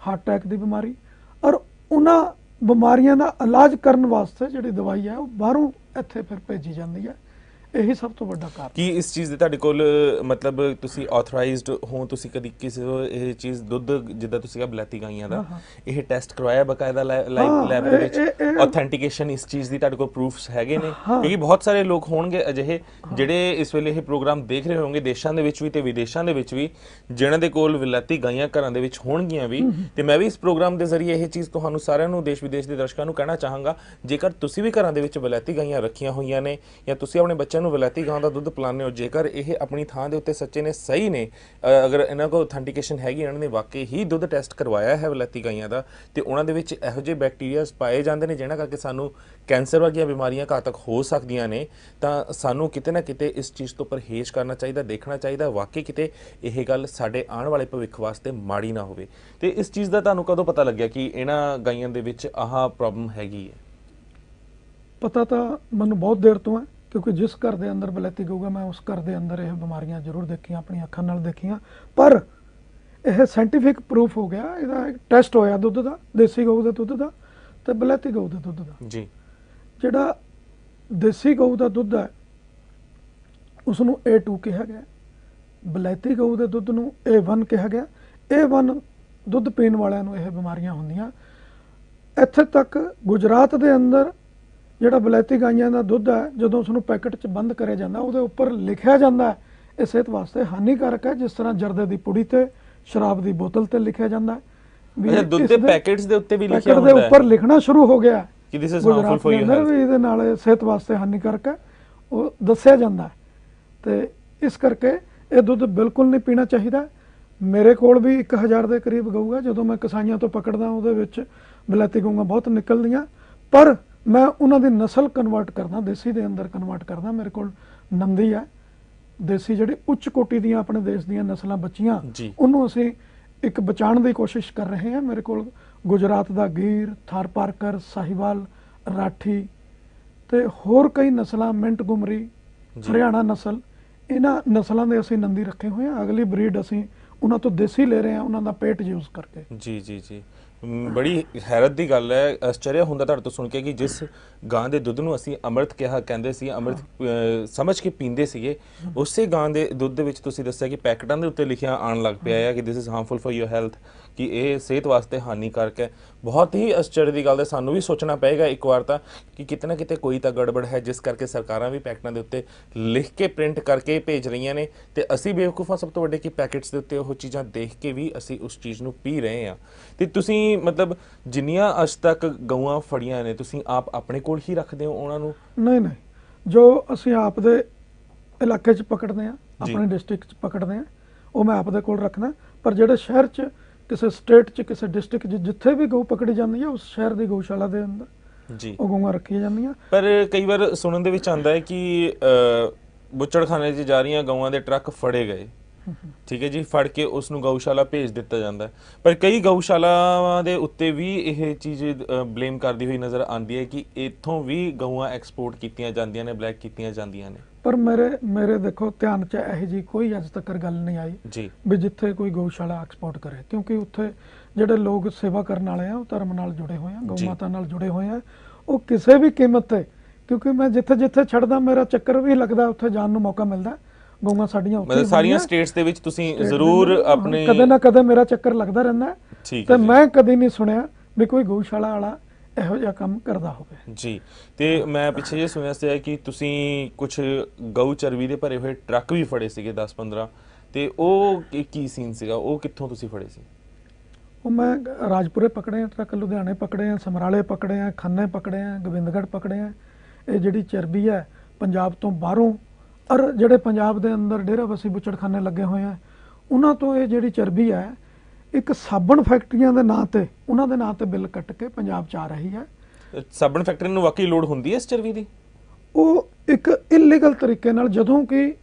ਹਾਰਟ ਅਟੈਕ ਦੀ ਬਿਮਾਰੀ, ਔਰ ਉਹਨਾਂ ਬਿਮਾਰੀਆਂ ਦਾ ਇਲਾਜ ਕਰਨ ਵਾਸਤੇ ਜਿਹੜੀ ਦਵਾਈ ਹੈ ਉਹ ਬਾਹਰੋਂ ਇੱਥੇ ਫਿਰ ਭੇਜੀ ਜਾਂਦੀ ਹੈ। ਇਹੀ ਸਭ ਤੋਂ ਵੱਡਾ ਕਾਰਨ ਕੀ ਇਸ ਚੀਜ਼ ਦੇ ਤੁਹਾਡੇ ਕੋਲ ਮਤਲਬ ਤੁਸੀਂ ਆਥੋਰਾਈਜ਼ਡ ਹੋ ਤੁਸੀਂ ਕਦੀ ਕਿਸੇ ਇਹ ਚੀਜ਼ ਦੁੱਧ ਜਿੱਦਾਂ ਤੁਸੀਂ ਕਿਹਾ ਬਲੈਤੀ ਗਾਈਆਂ ਦਾ। ਇਹ ਟੈਸਟ ਕਰਵਾਇਆ ਬਕਾਇਦਾ ਲਾਈਵ ਹਾਂ, ਲੈਬ ਦੇ ਵਿੱਚ? ਆਥੈਂਟੀਕੇਸ਼ਨ ਇਸ ਚੀਜ਼ ਦੀ ਤੁਹਾਡੇ ਕੋਲ ਪ੍ਰੂਫਸ ਹੈਗੇ ਨੇ। ਕਿਉਂਕਿ ਬਹੁਤ ਸਾਰੇ ਲੋਕ ਹੋਣਗੇ ਅਜਿਹੇ ਜਿਹੜੇ ਇਸ ਵੇਲੇ ਇਹ ਪ੍ਰੋਗਰਾਮ ਦੇਖ ਰਹੇ ਹੋਣਗੇ ਦੇਸ਼ਾਂ ਦੇ ਵਿੱਚ ਵੀ ਤੇ ਵਿਦੇਸ਼ਾਂ ਦੇ ਵਿੱਚ ਵੀ ਜਿਨ੍ਹਾਂ ਦੇ ਕੋਲ ਵਿਲਾਤੀ ਗਾਈਆਂ ਘਰਾਂ ਦੇ ਵਿੱਚ ਹੋਣਗੀਆਂ ਵੀ। ਤੇ ਮੈਂ ਵੀ ਇਸ ਪ੍ਰੋਗਰਾਮ ਦੇ ਜ਼ਰੀਏ ਇਹ ਚੀਜ਼ ਤੁਹਾਨੂੰ ਸਾਰਿਆਂ ਨੂੰ ਦੇਸ਼ ਵਿਦੇਸ਼ ਦੇ ਦਰਸ਼ਕਾਂ ਨੂੰ ਕਹਿਣਾ ਚਾਹਾਂਗਾ ਜੇਕਰ ਤੁਸੀਂ ਵੀ ਘਰਾਂ ਦੇ ਵਿੱਚ ਵਿਲਾਤੀ ਗਾਈਆਂ ਰੱਖੀਆਂ ਹੋਈਆਂ ਨੇ ਜਾਂ ਤੁਸੀਂ ਆਪਣੇ ਬੱਚਿਆਂ ਨੂੰ ਵਿਲਾਤੀ ਗਾਂ ਦਾ ਦੁੱਧ ਪਿਲਾਉਂਦੇ ਹੋ ਜੇਕਰ ਇਹ ਆਪਣੀ ਥਾਂ ਦੇ ਉੱਤੇ ਸੱਚੇ ਨੇ ਸਹੀ ਨੇ ਅ, ਅਗਰ ਇਹਨਾਂ ਕੋਲ ਅਥੈਂਟੀਕੇਸ਼ਨ ਹੈਗੀ ਇਹਨਾਂ ਨੇ ਵਾਕਈ ਹੀ ਦੁੱਧ ਟੈਸਟ ਕਰਵਾਇਆ ਹੈ ਵਿਲਾਤੀ ਗਾਈਆਂ ਦਾ ਤੇ ਉਹਨਾਂ ਦੇ ਵਿੱਚ ਇਹੋ ਜਿਹੇ ਬੈਕਟੀਰੀਆਸ ਪਾਏ ਜਾਂਦੇ ਨੇ ਜਿਹਨਾਂ ਕਰਕੇ ਸਾਨੂੰ ਕੈਂਸਰ ਵਰਗੀਆਂ ਬਿਮਾਰੀਆਂ ਘਾਤਕ ਹੋ ਸਕਦੀਆਂ ਨੇ ਤਾਂ ਸਾਨੂੰ ਕਿਤੇ ਨਾ ਕਿਤੇ ਇਸ ਚੀਜ਼ ਤੋਂ ਪਰਹੇਜ਼ ਕਰਨਾ ਚਾਹੀਦਾ ਦੇਖਣਾ ਚਾਹੀਦਾ ਵਾਕਈ ਕਿਤੇ ਇਹ ਗੱਲ ਸਾਡੇ ਆਉਣ ਵਾਲੇ ਭਵਿੱਖ ਵਾਸਤੇ ਮਾੜੀ ਨਾ ਹੋਵੇ। ਤੇ ਇਸ ਚੀਜ਼ ਦਾ ਤੁਹਾਨੂੰ ਕਦੋਂ ਪਤਾ ਲੱਗਿਆ ਕਿ ਇਹਨਾਂ ਗਾਈਆਂ ਦੇ ਵਿੱਚ ਆਹ ਪ੍ਰੋਬਲਮ ਹੈਗੀ ਹੈ? ਪਤਾ ਤਾਂ ਮੈਨੂੰ ਬਹੁਤ ਦੇਰ ਤੋਂ ਹੈ। ਕਿਉਂਕਿ ਜਿਸ ਘਰ ਦੇ ਅੰਦਰ ਬਲੈਤੀ ਗਊਗਾ ਮੈਂ ਉਸ ਘਰ ਦੇ ਅੰਦਰ ਇਹ ਬਿਮਾਰੀਆਂ ਜ਼ਰੂਰ ਦੇਖੀਆਂ ਆਪਣੀਆਂ ਅੱਖਾਂ ਨਾਲ ਦੇਖੀਆਂ। ਪਰ ਇਹ ਸਾਇੰਟੀਫਿਕ ਪ੍ਰੂਫ ਹੋ ਗਿਆ ਇਹਦਾ ਇੱਕ ਟੈਸਟ ਹੋਇਆ ਦੁੱਧ ਦਾ ਦੇਸੀ ਗਊ ਦੇ ਦੁੱਧ ਦਾ ਤੇ ਬਲੈਤੀ ਗਊ ਦੇ ਦੁੱਧ ਦਾ। ਜੀ। ਜਿਹੜਾ ਦੇਸੀ ਗਊ ਦਾ ਦੁੱਧ ਹੈ ਉਸ ਨੂੰ A2 ਕਿਹਾ ਗਿਆ। ਬਲੈਤੀ ਗਊ ਦੇ ਦੁੱਧ ਨੂੰ A1 ਕਿਹਾ ਗਿਆ। A1 ਦੁੱਧ ਪੀਣ ਵਾਲਿਆਂ ਨੂੰ ਇਹ ਬਿਮਾਰੀਆਂ ਹੁੰਦੀਆਂ। ਇੱਥੇ ਤੱਕ ਗੁਜਰਾਤ ਦੇ ਅੰਦਰ ਜਿਹੜਾ ਬਲੈਤੀ ਗਾਈਆਂ ਦਾ ਦੁੱਧ ਹੈ ਜਦੋਂ ਉਸ ਨੂੰ ਪੈਕੇਟ 'ਚ ਬੰਦ ਕਰਿਆ ਜਾਂਦਾ ਉਹਦੇ ਉੱਪਰ ਲਿਖਿਆ ਜਾਂਦਾ ਇਹ ਸਿਹਤ ਵਾਸਤੇ ਹਾਨੀਕਾਰਕ ਹੈ ਜਿਸ ਤਰ੍ਹਾਂ ਜਰਦੇ ਦੀ ਪੁੜੀ ਤੇ ਸ਼ਰਾਬ ਦੀ ਬੋਤਲ ਤੇ ਲਿਖਿਆ ਜਾਂਦਾ ਵੀ ਦੁੱਧ ਦੇ ਪੈਕੇਟਸ ਦੇ ਉੱਤੇ ਵੀ ਲਿਖਿਆ ਦੇ ਹੁੰਦਾ ਉੱਪਰ ਹੈ ਲਿਖਣਾ ਸ਼ੁਰੂ ਹੋ ਗਿਆ ਕਿ for ਦੇ your ਅੰਦਰ health ਵੀ ਇਹਦੇ ਨਾਲ ਸਿਹਤ ਵਾਸਤੇ ਹਾਨੀਕਾਰਕ ਹੈ ਉਹ ਦੱਸਿਆ ਜਾਂਦਾ ਤੇ ਇਸ ਕਰਕੇ ਇਹ ਦੁੱਧ ਬਿਲਕੁਲ ਨਹੀਂ ਪੀਣਾ ਚਾਹੀਦਾ। ਮੇਰੇ ਕੋਲ ਵੀ 1000 ਦੇ ਕਰੀਬ ਗਊ ਹੈ ਜਦੋਂ ਮੈਂ ਕਸਾਈਆਂ ਤੋਂ ਪਕੜਦਾ ਉਹਦੇ ਵਿੱਚ ਬਲੈਤੀ ਗਊਆਂ ਬਹੁਤ ਨਿਕਲਦੀਆਂ। ਪਰ ਮੈਂ ਉਹਨਾਂ ਦੀ ਨਸਲ ਕਨਵਰਟ ਕਰਦਾ ਦੇਸੀ ਦੇ ਅੰਦਰ ਕਨਵਰਟ ਕਰਦਾ ਮੇਰੇ ਕੋਲ ਨੰਦੀ ਹੈ ਦੇਸੀ ਜਿਹੜੀ ਉੱਚ ਕੋਟੀ ਦੀਆਂ ਆਪਣੇ ਦੇਸ਼ ਦੀਆਂ ਨਸਲਾਂ ਬੱਚੀਆਂ। ਉਹਨੂੰ ਅਸੀਂ ਇੱਕ ਬਚਾਉਣ ਦੀ ਕੋਸ਼ਿਸ਼ ਕਰ ਰਹੇ ਹਾਂ। ਮੇਰੇ ਕੋਲ ਗੁਜਰਾਤ ਦਾ ਗੀਰ ਥਾਰਪਾਰਕਰ ਸਾਹੀਵਾਲ ਰਾਠੀ ਤੇ ਹੋਰ ਕਈ ਨਸਲਾਂ ਮਿੰਟ ਗੁਮਰੀ। ਹਰਿਆਣਾ ਨਸਲ ਇਹਨਾਂ ਨਸਲਾਂ ਦੇ ਅਸੀਂ ਨੰਦੀ ਰੱਖੇ ਹੋਏ ਆ ਅਗਲੀ ਬਰੀਡ ਅਸੀਂ ਉਹਨਾਂ ਤੋਂ ਦੇਸੀ ਲੈ ਰਹੇ ਹਾਂ ਉਹਨਾਂ ਦਾ ਪੇਟ ਯੂਜ਼ ਕਰਕੇ। ਜੀ ਜੀ ਜੀ। ਬੜੀ ਹੈਰਤ ਦੀ ਗੱਲ ਹੈ ਆਸ਼ਚर्य ਹੁੰਦਾ ਤੁਹਾਡੇ ਤੋਂ ਸੁਣ ਕੇ ਕਿ ਜਿਸ ਗਾਂ ਦੇ ਦੁੱਧ ਨੂੰ ਅਸੀਂ ਅੰਮ੍ਰਿਤ ਕਿਹਾ ਕਹਿੰਦੇ ਸੀ ਅੰਮ੍ਰਿਤ ਸਮਝ ਕੇ ਪੀਂਦੇ ਸੀਗੇ ਉਸੇ ਗਾਂ ਦੇ ਦੁੱਧ ਦੇ ਵਿੱਚ ਤੁਸੀਂ ਦੱਸਿਆ ਕਿ ਪੈਕਟਾਂ ਦੇ ਉੱਤੇ ਲਿਖਿਆ ਆਉਣ ਲੱਗ ਪਿਆ ਹੈ ਕਿ this is harmful for your health ਕਿ ਇਹ ਸਿਹਤ ਵਾਸਤੇ ਹਾਨੀਕਾਰਕ ਹੈ। ਬਹੁਤ ਹੀ ਆਸ਼ਚर्य ਦੀ ਗੱਲ ਹੈ ਸਾਨੂੰ ਵੀ ਸੋਚਣਾ ਪਏਗਾ ਇੱਕ ਵਾਰ ਤਾਂ ਕਿ ਕਿਤੇ ਨਾ ਕਿਤੇ ਕੋਈ ਤਾਂ ਗੜਬੜ ਹੈ ਜਿਸ ਕਰਕੇ ਸਰਕਾਰਾਂ ਵੀ ਪੈਕਟਾਂ ਦੇ ਉੱਤੇ ਲਿਖ ਕੇ ਪ੍ਰਿੰਟ ਕਰਕੇ ਭੇਜ ਰਹੀਆਂ ਨੇ। ਤੇ ਅਸੀਂ ਬੇਵਕੂਫਾਂ ਸਭ ਤੋਂ ਵੱਡੇ ਕਿ ਪੈਕੇਟਸ ਦੇ ਉੱਤੇ ਉਹ ਚੀਜ਼ਾਂ ਦੇਖ ਕੇ ਵੀ ਅਸੀਂ ਉਸ ਚੀਜ਼ ਨੂੰ ਪੀ ਰਹੇ ਹਾਂ। ਤੇ ਤੁਸੀਂ ਮਤਲਬ ਜਿੰਨੀਆਂ ਅੱਜ ਤੱਕ ਗਊਆਂ ਫੜੀਆਂ ਨੇ ਤੁਸੀਂ ਆਪ ਆਪਣੇ ਕੋਲ ਹੀ ਰੱਖਦੇ ਹੋ ਉਹਨਾਂ ਨੂੰ? ਨਹੀਂ ਨਹੀਂ। ਜੋ ਅਸੀਂ ਆਪ ਦੇ ਇਲਾਕੇ 'ਚ ਪਕੜਦੇ ਆ। ਆਪਣੇ ਡਿਸਟ੍ਰਿਕਟ 'ਚ ਪਕੜਦੇ ਆ ਉਹ ਮੈਂ ਆਪ ਦੇ ਕੋਲ ਰੱਖਣਾ ਪਰ ਜਿਹੜੇ ਸ਼ਹਿਰ 'ਚ ਕਿਸੇ ਸਟੇਟ 'ਚ ਕਿਸੇ ਡਿਸਟ੍ਰਿਕਟ 'ਚ ਜਿੱਥੇ ਵੀ ਗਊ ਪਕੜੀ ਜਾਂਦੀ ਹੈ ਉਸ ਸ਼ਹਿਰ ਦੀ ਗਊਸ਼ਾਲਾ ਦੇ ਅੰਦਰ ਜੀ। ਉਹ ਗਊਆਂ ਰੱਖੀਆਂ ਜਾਂਦੀਆਂ। ਪਰ ਕਈ ਵਾਰ ਸੁਣਨ ਦੇ ਵਿੱਚ ਆਉਂਦਾ ਹੈ ਕਿ ਬੁੱਚੜਖਾਨੇ 'ਚ ਜਾ ਰਹੀਆਂ ਗਊਆਂ ਦੇ ਟਰੱਕ ਫੜੇ ਗਏ। ਠੀਕ ਹੈ ਜੀ ਫੜ ਕੇ ਉਸ ਨੂੰ ਗਊਸ਼ਾਲਾ ਭੇਜ ਦਿੱਤਾ ਜਾਂਦਾ ਪਰ ਕਈ ਗਊਸ਼ਾਲਾਵਾਂ ਦੇ ਉੱਤੇ ਵੀ ਇਹ ਚੀਜ਼ ਬਲੇਮ ਕਰਦੀ ਹੋਈ ਨਜ਼ਰ ਆਉਂਦੀ ਹੈ ਕਿ ਇੱਥੋਂ ਵੀ ਗਊਆਂ ਐਕਸਪੋਰਟ ਕੀਤੀਆਂ ਜਾਂਦੀਆਂ ਨੇ ਬਲੈਕ ਕੀਤੀਆਂ ਜਾਂਦੀਆਂ ਨੇ। ਪਰ ਮੇਰੇ ਮੇਰੇ ਦੇਖੋ ਧਿਆਨ 'ਚ ਇਹੋ ਜੀ ਕੋਈ ਅੱਜ ਤੱਕ ਗੱਲ ਨਹੀਂ ਆਈ ਜੀ ਵੀ ਜਿੱਥੇ ਕੋਈ ਗਊਸ਼ਾਲਾ ਐਕਸਪੋਰਟ ਕਰੇ ਕਿਉਂਕਿ ਉੱਥੇ ਜਿਹੜੇ ਲੋਕ ਸੇਵਾ ਕਰਨ ਵਾਲੇ ਆ ਉਹ ਧਰਮ ਨਾਲ ਜੁੜੇ ਹੋਏ ਆ ਗਊ। ਮਾਤਾ ਨਾਲ ਜੁੜੇ ਹੋਏ ਆ ਉਹ ਕਿਸੇ ਵੀ ਕੀਮਤ ਤੇ ਕਿਉਂਕਿ ਮੈਂ ਜਿੱਥੇ ਜਿੱਥੇ ਛੱਡਦਾ ਮੇਰਾ ਚੱਕਰ ਵੀ ਲੱਗਦਾ ਉੱਥੇ ਜਾਣ ਨੂੰ ਮੌਕਾ ਮਿਲਦਾ ਗਊਆਂ ਸਾਡੀਆਂ ਉੱਥੇ ਮਤਲਬ ਸਾਰੀਆਂ। ਸਟੇਟਸ ਦੇ ਵਿੱਚ ਤੁਸੀਂ ਜ਼ਰੂਰ ਆਪਣੇ ਕਦੇ ਨਾ ਕਦੇ ਮੇਰਾ ਚੱਕਰ ਲੱਗਦਾ ਰਹਿੰਦਾ ਤੇ। ਮੈਂ ਕਦੀ ਨਹੀਂ ਸੁਣਿਆ ਵੀ ਕੋਈ ਗਊਸ਼ਾਲਾ ਵਾਲਾ ਇਹੋ ਜਿਹਾ ਕੰਮ ਕਰਦਾ ਹੋਵੇ। ਜੀ ਤੇ ਮੈਂ ਪਿੱਛੇ ਜੇ ਸੁਣਿਆ ਸੀ ਕਿ ਤੁਸੀਂ ਕੁਝ ਗਊ ਚਰਬੀ ਦੇ ਭਰੇ ਹੋਏ ਟਰੱਕ ਵੀ ਫੜੇ ਸੀਗੇ 10-15 ਤੇ ਉਹ ਕੀ- ਕੀ ਸੀਨ ਸੀਗਾ? ਉਹ ਕਿੱਥੋਂ ਤੁਸੀਂ ਫੜੇ ਸੀ? ਉਹ ਮੈਂ ਰਾਜਪੁਰੇ ਪਕੜੇ ਆ ਟਰੱਕ ਲੁਧਿਆਣੇ ਪਕੜੇ ਆ ਸਮਰਾਲੇ ਪਕੜੇ ਆ ਖੰਨੇ ਪਕੜੇ ਆ ਗੋਬਿੰਦਗੜ੍ਹ ਪਕੜੇ ਆ ਇਹ ਜਿਹੜੀ ਚਰਬੀ ਹੈ ਪੰਜਾਬ ਤੋਂ ਬਾਹਰੋਂ ਔਰ ਜਿਹੜੇ ਪੰਜਾਬ ਦੇ ਅੰਦਰ ਡੇਰਾ ਬਸੀ ਬੁੱਚੜਖਾਨੇ ਲੱਗੇ ਹੋਏ ਆ ਉਹਨਾਂ ਤੋਂ ਇਹ ਜਿਹੜੀ ਚਰਬੀ ਹੈ ਇੱਕ ਸਾਬਣ ਫੈਕਟਰੀਆਂ ਦੇ ਨਾਂ ਤੇ ਉਹਨਾਂ ਦੇ ਨਾਂ ਤੇ ਬਿੱਲ ਕੱਟ ਕੇ ਪੰਜਾਬ ਚ ਆ ਰਹੀ ਹੈ। ਸਾਬਣ ਫੈਕਟਰੀ ਨੂੰ ਵਾਕਈ ਲੋੜ ਹੁੰਦੀ ਹੈ ਇਸ ਚਰਬੀ ਦੀ? ਉਹ ਇੱਕ ਇਲੀਗਲ ਤਰੀਕੇ ਨਾਲ ਜਦੋਂ ਕਿ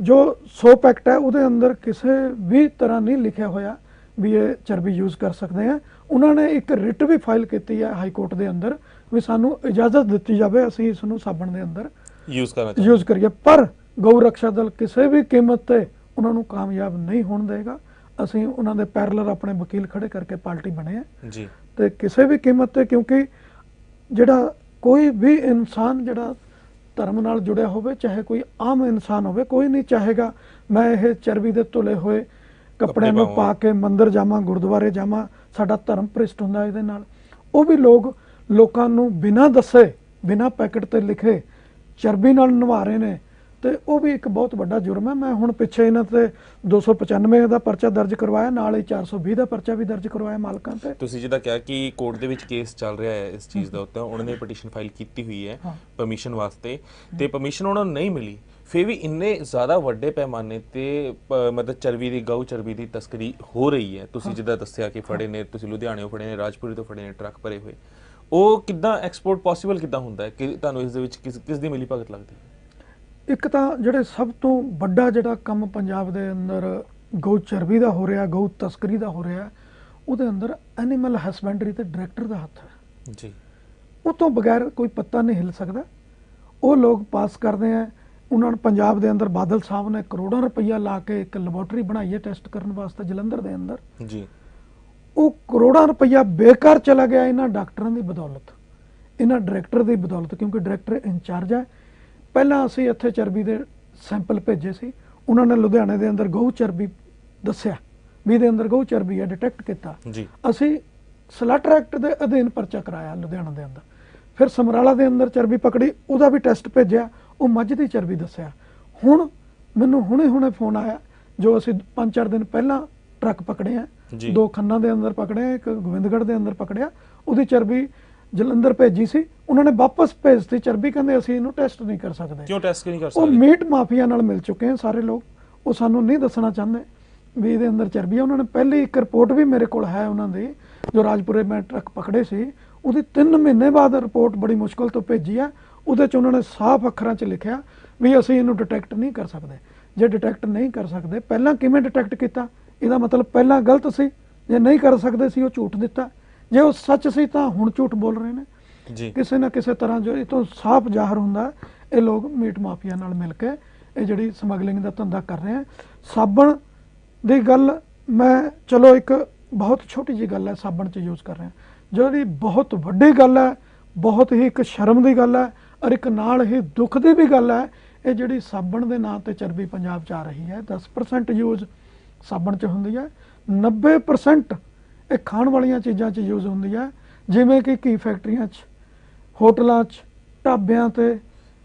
ਜੋ 100 ਪੈਕਟ ਹੈ ਉਹਦੇ ਅੰਦਰ ਕਿਸੇ ਵੀ ਤਰ੍ਹਾਂ ਨਹੀਂ ਲਿਖਿਆ ਹੋਇਆ ਵੀ ਇਹ ਚਰਬੀ ਯੂਜ਼ ਕਰ ਸਕਦੇ ਆ ਉਹਨਾਂ ਨੇ ਇੱਕ ਰਿਟ ਵੀ ਫਾਈਲ ਕੀਤੀ ਹੈ ਹਾਈ ਕੋਰਟ ਦੇ ਅੰਦਰ ਵੀ ਸਾਨੂੰ ਇਜਾਜ਼ਤ ਦਿੱਤੀ ਜਾਵੇ ਅਸੀਂ ਇਸ ਨੂੰ ਸਾਬਣ ਦੇ ਅੰਦਰ ਯੂਜ਼ ਕਰਨਾ ਚਾਹੀਦਾ ਯੂਜ਼ ਕਰੀਏ। ਪਰ ਗਊ ਰੱਖਿਆ ਦਲ ਕਿਸੇ ਵੀ ਕੀਮਤ ਤੇ ਉਹਨਾਂ ਨੂੰ ਕਾਮਯਾਬ ਨਹੀਂ ਹੋਣ ਦੇਗਾ। ਅਸੀਂ ਉਹਨਾਂ ਦੇ ਪੈਰਲਰ ਆਪਣੇ ਵਕੀਲ ਖੜੇ ਕਰਕੇ ਪਾਰਟੀ ਬਣੇ ਆ। ਜੀ। ਤੇ ਕਿਸੇ ਵੀ ਕੀਮਤ ਤੇ ਕਿਉਂਕਿ ਜਿਹੜਾ ਕੋਈ ਵੀ ਇਨਸਾਨ ਜਿਹੜਾ ਧਰਮ ਨਾਲ ਜੁੜਿਆ ਹੋਵੇ ਚਾਹੇ ਕੋਈ ਆਮ ਇਨਸਾਨ ਹੋਵੇ ਕੋਈ ਨਹੀਂ ਚਾਹੇਗਾ ਮੈਂ ਇਹ ਚਰਬੀ ਦੇ ਧੁਲੇ ਹੋਏ ਕੱਪੜਿਆਂ ਨੂੰ। ਪਾ ਕੇ ਮੰਦਿਰ ਜਾਵਾਂ ਗੁਰਦੁਆਰੇ ਜਾਵਾਂ ਸਾਡਾ ਧਰਮ ਭ੍ਰਿਸ਼ਟ ਹੁੰਦਾ ਇਹਦੇ ਨਾਲ। ਉਹ ਵੀ ਲੋਕ ਲੋਕਾਂ ਨੂੰ ਬਿਨਾਂ ਦੱਸੇ ਬਿਨਾਂ ਪੈਕਟ ਤੇ ਲਿਖੇ ਚਰਬੀ ਨਾਲ ਨਵਾ ਰਹੇ ਨੇ। ਤੇ ਉਹ ਵੀ ਇੱਕ ਬਹੁਤ ਵੱਡਾ ਜੁਰਮ ਹੈ। ਮੈਂ ਹੁਣ ਪਿੱਛੇ ਇਹਨਾਂ ਤੇ 295 ਦਾ ਪਰਚਾ ਦਰਜ ਕਰਵਾਇਆ ਨਾਲ ਹੀ 420 ਦਾ ਪਰਚਾ ਵੀ ਦਰਜ ਕਰਵਾਇਆ ਮਾਲਕਾਂ ਤੇ। ਤੁਸੀਂ ਜਿਹਦਾ ਕਿਹਾ ਕਿ ਕੋਰਟ ਦੇ ਵਿੱਚ ਕੇਸ ਚੱਲ ਰਿਹਾ ਹੈ ਇਸ ਚੀਜ਼ ਦਾ ਉੱਤੇ ਉਹਨਾਂ ਨੇ ਪਟੀਸ਼ਨ ਫਾਈਲ ਕੀਤੀ ਹੋਈ ਹੈ। ਪਰਮਿਸ਼ਨ ਵਾਸਤੇ। ਤੇ ਪਰਮਿਸ਼ਨ ਉਹਨਾਂ ਨੂੰ ਨਹੀਂ ਮਿਲੀ ਫਿਰ ਵੀ ਇੰਨੇ ਜ਼ਿਆਦਾ ਵੱਡੇ ਪੈਮਾਨੇ ਤੇ ਮਤਲਬ ਚਰਬੀ ਦੀ ਗਊ ਚਰਬੀ ਦੀ ਤਸਕਰੀ ਹੋ ਰਹੀ ਹੈ। ਤੁਸੀਂ ਜਿੱਦਾਂ ਦੱਸਿਆ ਕਿ ਫੜੇ ਨੇ ਤੁਸੀਂ ਲੁਧਿਆਣੇੋਂ ਫੜੇ ਨੇ ਰਾਜਪੁਰੇ ਤੋਂ ਫੜੇ ਨੇ ਟਰੱਕ ਭਰੇ ਹੋਏ। ਉਹ ਕਿੱਦਾਂ ਐਕਸਪੋਰਟ ਪੋਸੀਬਲ ਕਿੱਦਾਂ ਹੁੰਦਾ ਹੈ? ਕਿ ਤੁਹਾਨੂੰ ਇਸ ਦੇ ਵਿੱਚ ਕਿਸ ਕਿਸ ਦੀ ਮਿਲੀ ਭਗਤ ਲੱਗਦੀ ਹੈ? ਇੱਕ ਤਾਂ ਜਿਹੜੇ ਸਭ ਤੋਂ ਵੱਡਾ ਜਿਹੜਾ ਕੰਮ ਪੰਜਾਬ ਦੇ ਅੰਦਰ ਗਊ ਚਰਬੀ ਦਾ ਹੋ ਰਿਹਾ ਗਊ ਤਸਕਰੀ ਦਾ ਹੋ ਰਿਹਾ ਉਹਦੇ ਅੰਦਰ ਐਨੀਮਲ ਹਸਬੈਂਡਰੀ ਤੇ ਡਾਇਰੈਕਟਰ ਦਾ ਹੱਥ ਹੈ। ਜੀ। ਉਹ ਤੋਂ ਬਗੈਰ ਕੋਈ ਪੱਤਾ ਨਹੀਂ ਹਿੱਲ ਸਕਦਾ। ਉਹ ਲੋਕ ਪਾਸ ਕਰਦੇ ਆ ਉਹਨਾਂ ਨੇ ਪੰਜਾਬ ਦੇ ਅੰਦਰ ਬਾਦਲ ਸਾਹਿਬ ਨੇ ਕਰੋੜਾਂ ਰੁਪਈਆ ਲਾ ਕੇ ਇੱਕ ਲੈਬੋਰੇਟਰੀ ਬਣਾਈ ਹੈ ਟੈਸਟ ਕਰਨ ਵਾਸਤੇ ਜਲੰਧਰ ਦੇ ਅੰਦਰ। ਜੀ। ਉਹ ਕਰੋੜਾਂ ਰੁਪਈਆ ਬੇਕਾਰ ਚਲਾ ਗਿਆ ਇਹਨਾਂ ਡਾਕਟਰਾਂ ਦੀ ਬਦੌਲਤ ਇਹਨਾਂ ਡਾਇਰੈਕਟਰ ਦੀ ਬਦੌਲਤ ਕਿਉਂਕਿ ਡਾਇਰੈਕਟਰ ਇੰਚਾਰਜ ਹੈ। ਪਹਿਲਾਂ ਅਸੀਂ ਇੱਥੇ ਚਰਬੀ ਦੇ ਸੈਂਪਲ ਭੇਜੇ ਸੀ। ਉਹਨਾਂ ਨੇ ਲੁਧਿਆਣੇ ਦੇ ਅੰਦਰ ਗਊ ਚਰਬੀ ਦੱਸਿਆ ਵੀ ਇਹਦੇ ਅੰਦਰ ਗਊ ਚਰਬੀ ਹੈ ਡਿਟੈਕਟ ਕੀਤਾ। ਜੀ। ਅਸੀਂ ਸਲੈਟਰ ਐਕਟ ਦੇ ਅਧੀਨ ਪਰਚਾ ਕਰਾਇਆ ਲੁਧਿਆਣਾ ਦੇ ਅੰਦਰ। ਫਿਰ ਸਮਰਾਲਾ ਦੇ ਅੰਦਰ ਚਰਬੀ ਪਕੜੀ ਉਹਦਾ ਵੀ ਟੈਸਟ ਭੇਜਿਆ ਉਹ ਮੱਝ ਦੀ ਚਰਬੀ ਦੱਸਿਆ। ਹੁਣ ਮੈਨੂੰ ਹੁਣੇ ਹੁਣੇ ਫੋਨ ਆਇਆ ਜੋ ਅਸੀਂ 5-4 ਦਿਨ ਪਹਿਲਾਂ ਟਰੱਕ ਪਕੜੇ ਆ। ਦੋ ਖੰਨਾ ਦੇ ਅੰਦਰ ਪਕੜਿਆ ਇੱਕ ਗੋਬਿੰਦਗੜ੍ਹ ਦੇ ਅੰਦਰ ਪਕੜਿਆ ਉਹਦੀ ਚਰਬੀ ਜਲੰਧਰ ਭੇਜੀ ਸੀ ਉਹਨਾਂ ਨੇ ਵਾਪਸ ਭੇਜਤੀ। ਚਰਬੀ ਕਹਿੰਦੇ ਅਸੀਂ ਇਹਨੂੰ ਟੈਸਟ ਨਹੀਂ ਕਰ ਸਕਦੇ। ਕਿਉਂ ਟੈਸਟ ਨਹੀਂ ਕਰ ਉਹ ਸਕਦੇ ਮੀਟ ਮਾਫੀਆ ਨਾਲ ਮਿਲ ਚੁੱਕੇ ਆ ਸਾਰੇ ਲੋਕ। ਉਹ ਸਾਨੂੰ ਨਹੀਂ ਦੱਸਣਾ ਚਾਹੁੰਦੇ ਵੀ ਇਹਦੇ ਅੰਦਰ ਚਰਬੀ ਹੈ ਉਹਨਾਂ ਨੇ ਪਹਿਲੀ ਇੱਕ ਰਿਪੋਰਟ ਵੀ ਮੇਰੇ ਕੋਲ ਹੈ ਉਹਨਾਂ ਦੀ ਜੋ ਰਾਜਪੁਰੇ ਮੈਂ ਟਰੱਕ ਪਕੜੇ ਸੀ। ਉਹਦੀ 3 ਮਹੀਨੇ ਬਾਅਦ ਰਿਪੋਰਟ ਬੜੀ ਮੁਸ਼ਕਲ ਤੋਂ ਭੇਜੀ ਆ। ਉਹਦੇ ਚ ਉਹਨਾਂ ਨੇ ਸਾਫ਼ ਅੱਖਰਾਂ 'ਚ ਲਿਖਿਆ ਵੀ ਅਸੀਂ ਇਹਨੂੰ ਡਿਟੈਕਟ ਨਹੀਂ ਕਰ ਸਕਦੇ। ਜੇ ਡਿਟੈਕਟ ਨਹੀਂ ਕਰ ਸਕਦੇ ਪਹਿਲਾਂ ਕਿਵੇਂ ਡਿਟੈਕਟ ਕੀਤਾ? ਇਹਦਾ ਮਤਲਬ ਪਹਿਲਾਂ ਗਲਤ ਸੀ। ਜੇ ਨਹੀਂ ਕਰ ਸਕਦੇ ਸੀ ਉਹ ਝੂਠ ਦਿੱਤਾ। ਜੇ ਉਹ ਸੱਚ ਸੀ ਤਾਂ ਹੁਣ ਝੂਠ ਬੋਲ ਰਹੇ ਨੇ। ਜੀ। ਕਿਸੇ ਨਾ ਕਿਸੇ ਤਰ੍ਹਾਂ ਜੋ ਇਹ ਤੋਂ ਸਾਫ਼ ਜ਼ਾਹਰ ਹੁੰਦਾ ਇਹ ਲੋਕ ਮੀਟ ਮਾਫੀਆ ਨਾਲ ਮਿਲ ਕੇ ਇਹ ਜਿਹੜੀ ਸਮਗਲਿੰਗ ਦਾ ਧੰਦਾ ਕਰ ਰਹੇ ਆ। ਸਾਬਣ ਦੀ ਗੱਲ ਮੈਂ ਚਲੋ ਇੱਕ ਬਹੁਤ ਛੋਟੀ ਜੀ ਗੱਲ ਹੈ ਸਾਬਣ ਚ ਯੂਜ਼ ਕਰ ਰਹੇ ਆ। ਜਿਹੜੀ ਬਹੁਤ ਵੱਡੀ ਗੱਲ ਹੈ ਬਹੁਤ ਹੀ ਇੱਕ ਸ਼ਰਮ ਦੀ ਗੱਲ ਹੈ ਔਰ ਇੱਕ ਨਾਲ ਹੀ ਦੁੱਖ ਦੀ ਵੀ ਗੱਲ ਹੈ ਇਹ ਜਿਹੜੀ ਸਾਬਣ ਦੇ ਨਾਂ ਤੇ ਚਰਬੀ ਪੰਜਾਬ ਚ ਆ ਰਹੀ ਹੈ 10% ਯੂਜ਼ ਸਾਬਣ ਚ ਹੁੰਦੀ ਹੈ। 90% ਇਹ ਖਾਣ ਵਾਲੀਆਂ ਚੀਜ਼ਾਂ 'ਚ ਯੂਜ਼ ਹੁੰਦੀ ਹੈ। ਜਿਵੇਂ ਕਿ ਕੀ ਫੈਕਟਰੀਆਂ 'ਚ ਹੋਟਲਾਂ 'ਚ ਢਾਬਿਆਂ ਤੇ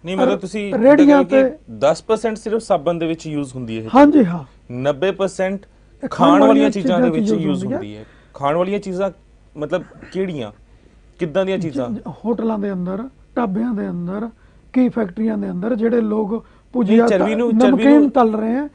ਨਹੀਂ ਮਤਲਬ ਤੁਸੀਂ ਰੇਹੜੀਆਂ ਕਿ ਤੇ। 10% ਸਿਰਫ ਸਾਬਣ ਦੇ ਵਿੱਚ ਯੂਜ਼ ਹੁੰਦੀ ਹੈ ਹਾਂਜੀ ਹਾਂ। 90% ਇਹ ਖਾਣ ਵਾਲੀਆਂ ਚੀਜ਼ਾਂ ਦੇ ਵਿੱਚ ਯੂਜ਼ ਹੁੰਦੀ ਹੈ। ਖਾਣ ਵਾਲੀਆਂ ਚੀਜ਼ਾਂ ਮਤਲਬ ਕਿਹੜੀਆਂ? ਕਿੱਦਾਂ ਦੀਆਂ ਚੀਜ਼ਾਂ? ਹੋਟਲਾਂ ਦੇ ਅੰਦਰ ਢਾਬਿਆਂ ਦੇ ਅੰਦਰ ਕੀ ਫੈਕਟਰੀਆਂ ਦੇ ਅੰਦਰ ਜਿਹੜੇ ਲੋਕ ਭੁਜੀਆ ਚਰਬੀ ਨੂੰ- ਚਰਬੀ ਨੂੰ- ਤਲ ਰਹੇ ਆ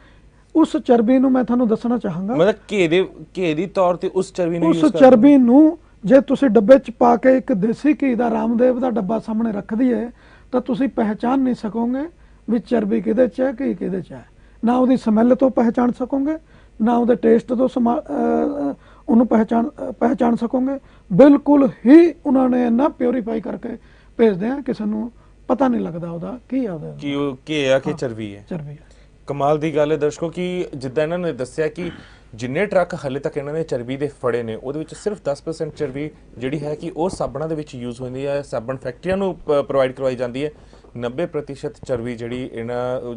ਉਸ ਚਰਬੀ ਨੂੰ ਮੈਂ ਤੁਹਾਨੂੰ ਦੱਸਣਾ ਚਾਹਾਂਗਾ। ਮਤਲਬ ਘੇ ਦੇ ਘੇ ਦੀ ਤੌਰ ਤੇ ਉਸ ਚਰਬੀ ਨੂੰ ਉਸ ਚਰਬੀ ਨੂੰ ਜੇ ਤੁਸੀਂ ਡੱਬੇ 'ਚ ਪਾ ਕੇ ਇੱਕ ਦੇਸੀ ਘੀ ਦਾ ਰਾਮਦੇਵ ਦਾ ਡੱਬਾ ਸਾਹਮਣੇ ਰੱਖ ਦਈਏ ਤਾਂ ਤੁਸੀਂ ਪਹਿਚਾਨ ਨਹੀਂ ਸਕੋਗੇ ਵੀ ਚਰਬੀ ਕਿਹਦੇ 'ਚ ਹੈ ਘੀ ਕਿਹਦੇ 'ਚ ਹੈ। ਨਾ ਉਹਦੀ ਸਮੈਲ ਤੋਂ ਪਹਿਚਾਨ ਸਕੋਗੇ ਨਾ ਉਹਦੇ ਟੇਸਟ ਤੋਂ ਸਮਾ- ਅਹ, ਅਹ, ਉਹਨੂੰ ਪਹਿਚਾਨ ਅਹ, ਪਹਿਚਾਨ ਸਕੋਗੇ। ਬਿਲਕੁਲ ਹੀ ਉਹਨਾਂ ਨੇ ਇੰਨਾ ਪਿਉਰੀਫਾਈ ਕਰਕੇ ਭੇਜਦੇ ਆ ਕਿਸੇ ਨੂੰ ਪਤਾ ਨਹੀਂ ਲੱਗਦਾ ਉਹਦਾ ਕੀ ਹੈ ਉਹਦੇ ਕਿ ਉਹ ਘੇ ਆ ਕਿ। ਚਰਬੀ ਹੈ। ਚਰਬੀ ਹੈ। ਕਮਾਲ ਦੀ ਗੱਲ ਹੈ ਦਰਸ਼ਕੋ ਕਿ ਜਿੱਦਾਂ ਇਹਨਾਂ ਨੇ ਦੱਸਿਆ ਕਿ ਜਿੰਨੇ ਟਰੱਕ ਹਲੇ ਤੱਕ ਇਹਨਾਂ ਨੇ ਚਰਬੀ ਦੇ ਫੜੇ ਨੇ ਉਹਦੇ ਵਿੱਚ ਸਿਰਫ 10% ਚਰਬੀ ਜਿਹੜੀ ਹੈ ਕਿ ਉਹ ਸਾਬਣਾਂ ਦੇ ਵਿੱਚ ਯੂਜ਼ ਹੁੰਦੀ ਹੈ ਸਾਬਣ ਫੈਕਟਰੀਆਂ ਨੂੰ ਪ੍ਰੋਵਾਈਡ ਕਰਵਾਈ ਜਾਂਦੀ ਹੈ। 90% ਚਰਬੀ ਜਿਹੜੀ ਇਹਨਾਂ ਅਹ,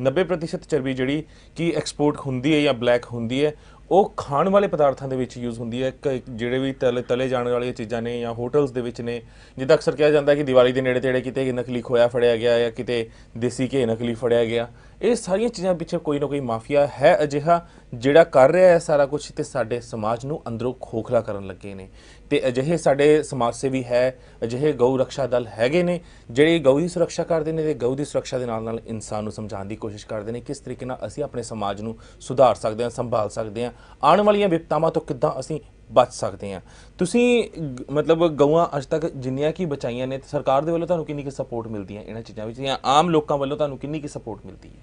90% ਚਰਬੀ ਜਿਹੜੀ ਕਿ ਐਕਸਪੋਰਟ ਹੁੰਦੀ ਹੈ ਜਾਂ ਬਲੈਕ ਹੁੰਦੀ ਹੈ ਉਹ ਖਾਣ ਵਾਲੇ ਪਦਾਰਥਾਂ ਦੇ ਵਿੱਚ ਯੂਜ਼ ਹੁੰਦੀ ਹੈ। ਕ- ਜਿਹੜੇ ਵੀ ਤਲੇ ਤਲੇ ਜਾਣ ਵਾਲੀਆਂ ਚੀਜ਼ਾਂ ਨੇ ਜਾਂ ਹੋਟਲਸ ਦੇ ਵਿੱਚ ਨੇ, ਜਿੱਦਾਂ ਅਕਸਰ ਕਿਹਾ ਜਾਂਦਾ ਕਿ ਦੀਵਾਲੀ ਦੇ ਨੇੜੇ ਤੇੜੇ ਕਿਤੇ ਨਕਲੀ ਖੋਇਆ ਫੜਿਆ ਗਿਆ ਜਾਂ ਕਿਤੇ ਦੇਸੀ ਘੇ ਨਕਲੀ ਫੜਿਆ ਗਿਆ। ਇਹ ਸਾਰੀਆਂ ਚੀਜ਼ਾਂ ਪਿੱਛੇ ਕੋਈ ਨਾ ਕੋਈ ਮਾਫੀਆ ਹੈ ਅਜਿਹਾ ਜਿਹੜਾ ਕਰ ਰਿਹਾ ਹੈ ਸਾਰਾ ਕੁਝ ਤੇ ਸਾਡੇ ਸਮਾਜ ਨੂੰ ਅੰਦਰੋਂ ਖੋਖਲਾ ਕਰਨ ਲੱਗੇ ਨੇ। ਤੇ ਅਜਿਹੇ ਸਾਡੇ ਸਮਾਜ ਸੇਵੀ ਹੈ, ਅਜਿਹੇ ਗਊ ਰੱਖਿਆ ਦਲ ਹੈਗੇ ਨੇ, ਜਿਹੜੇ ਗਊ ਦੀ ਸੁਰੱਖਿਆ ਕਰਦੇ ਨੇ ਤੇ ਗਊ ਦੀ ਸੁਰੱਖਿਆ ਦੇ ਨਾਲ ਨਾਲ ਇਨਸਾਨ ਨੂੰ ਸਮਝਾਉਣ ਦੀ ਕੋਸ਼ਿਸ਼ ਕਰਦੇ ਨੇ, ਕਿਸ ਤਰੀਕੇ ਨਾਲ ਅਸੀਂ ਆਪਣੇ ਸਮਾਜ ਨੂੰ ਸੁਧਾਰ ਸਕਦੇ ਹਾਂ, ਸੰਭਾਲ ਸਕਦੇ ਹਾਂ, ਆਉਣ ਵਾਲੀਆਂ ਵਿਪਤਾਵਾਂ ਤੋਂ ਕਿੱਦਾਂ ਅਸੀਂ ਬਚ ਸਕਦੇ ਹਾਂ। ਤੁਸੀਂ ਮਤਲਬ ਗਊਆਂ ਅੱਜ ਤੱਕ ਜਿੰਨੀਆਂ ਕੀ ਬਚਾਈਆਂ ਨੇ ਸਰਕਾਰ ਦੇ ਵੱਲੋਂ ਤੁਹਾਨੂੰ ਕਿੰਨੀ ਕੁ ਸਪੋਰਟ ਮਿਲਦੀ ਹੈ ਇਹਨਾਂ ਚੀਜ਼ਾਂ ਵਿੱਚ, ਜਾਂ ਆਮ ਲੋਕਾਂ ਵੱਲੋਂ ਤੁਹਾਨੂੰ ਕਿੰਨੀ ਕੁ ਸਪੋਰਟ ਮਿਲਦੀ ਹੈ?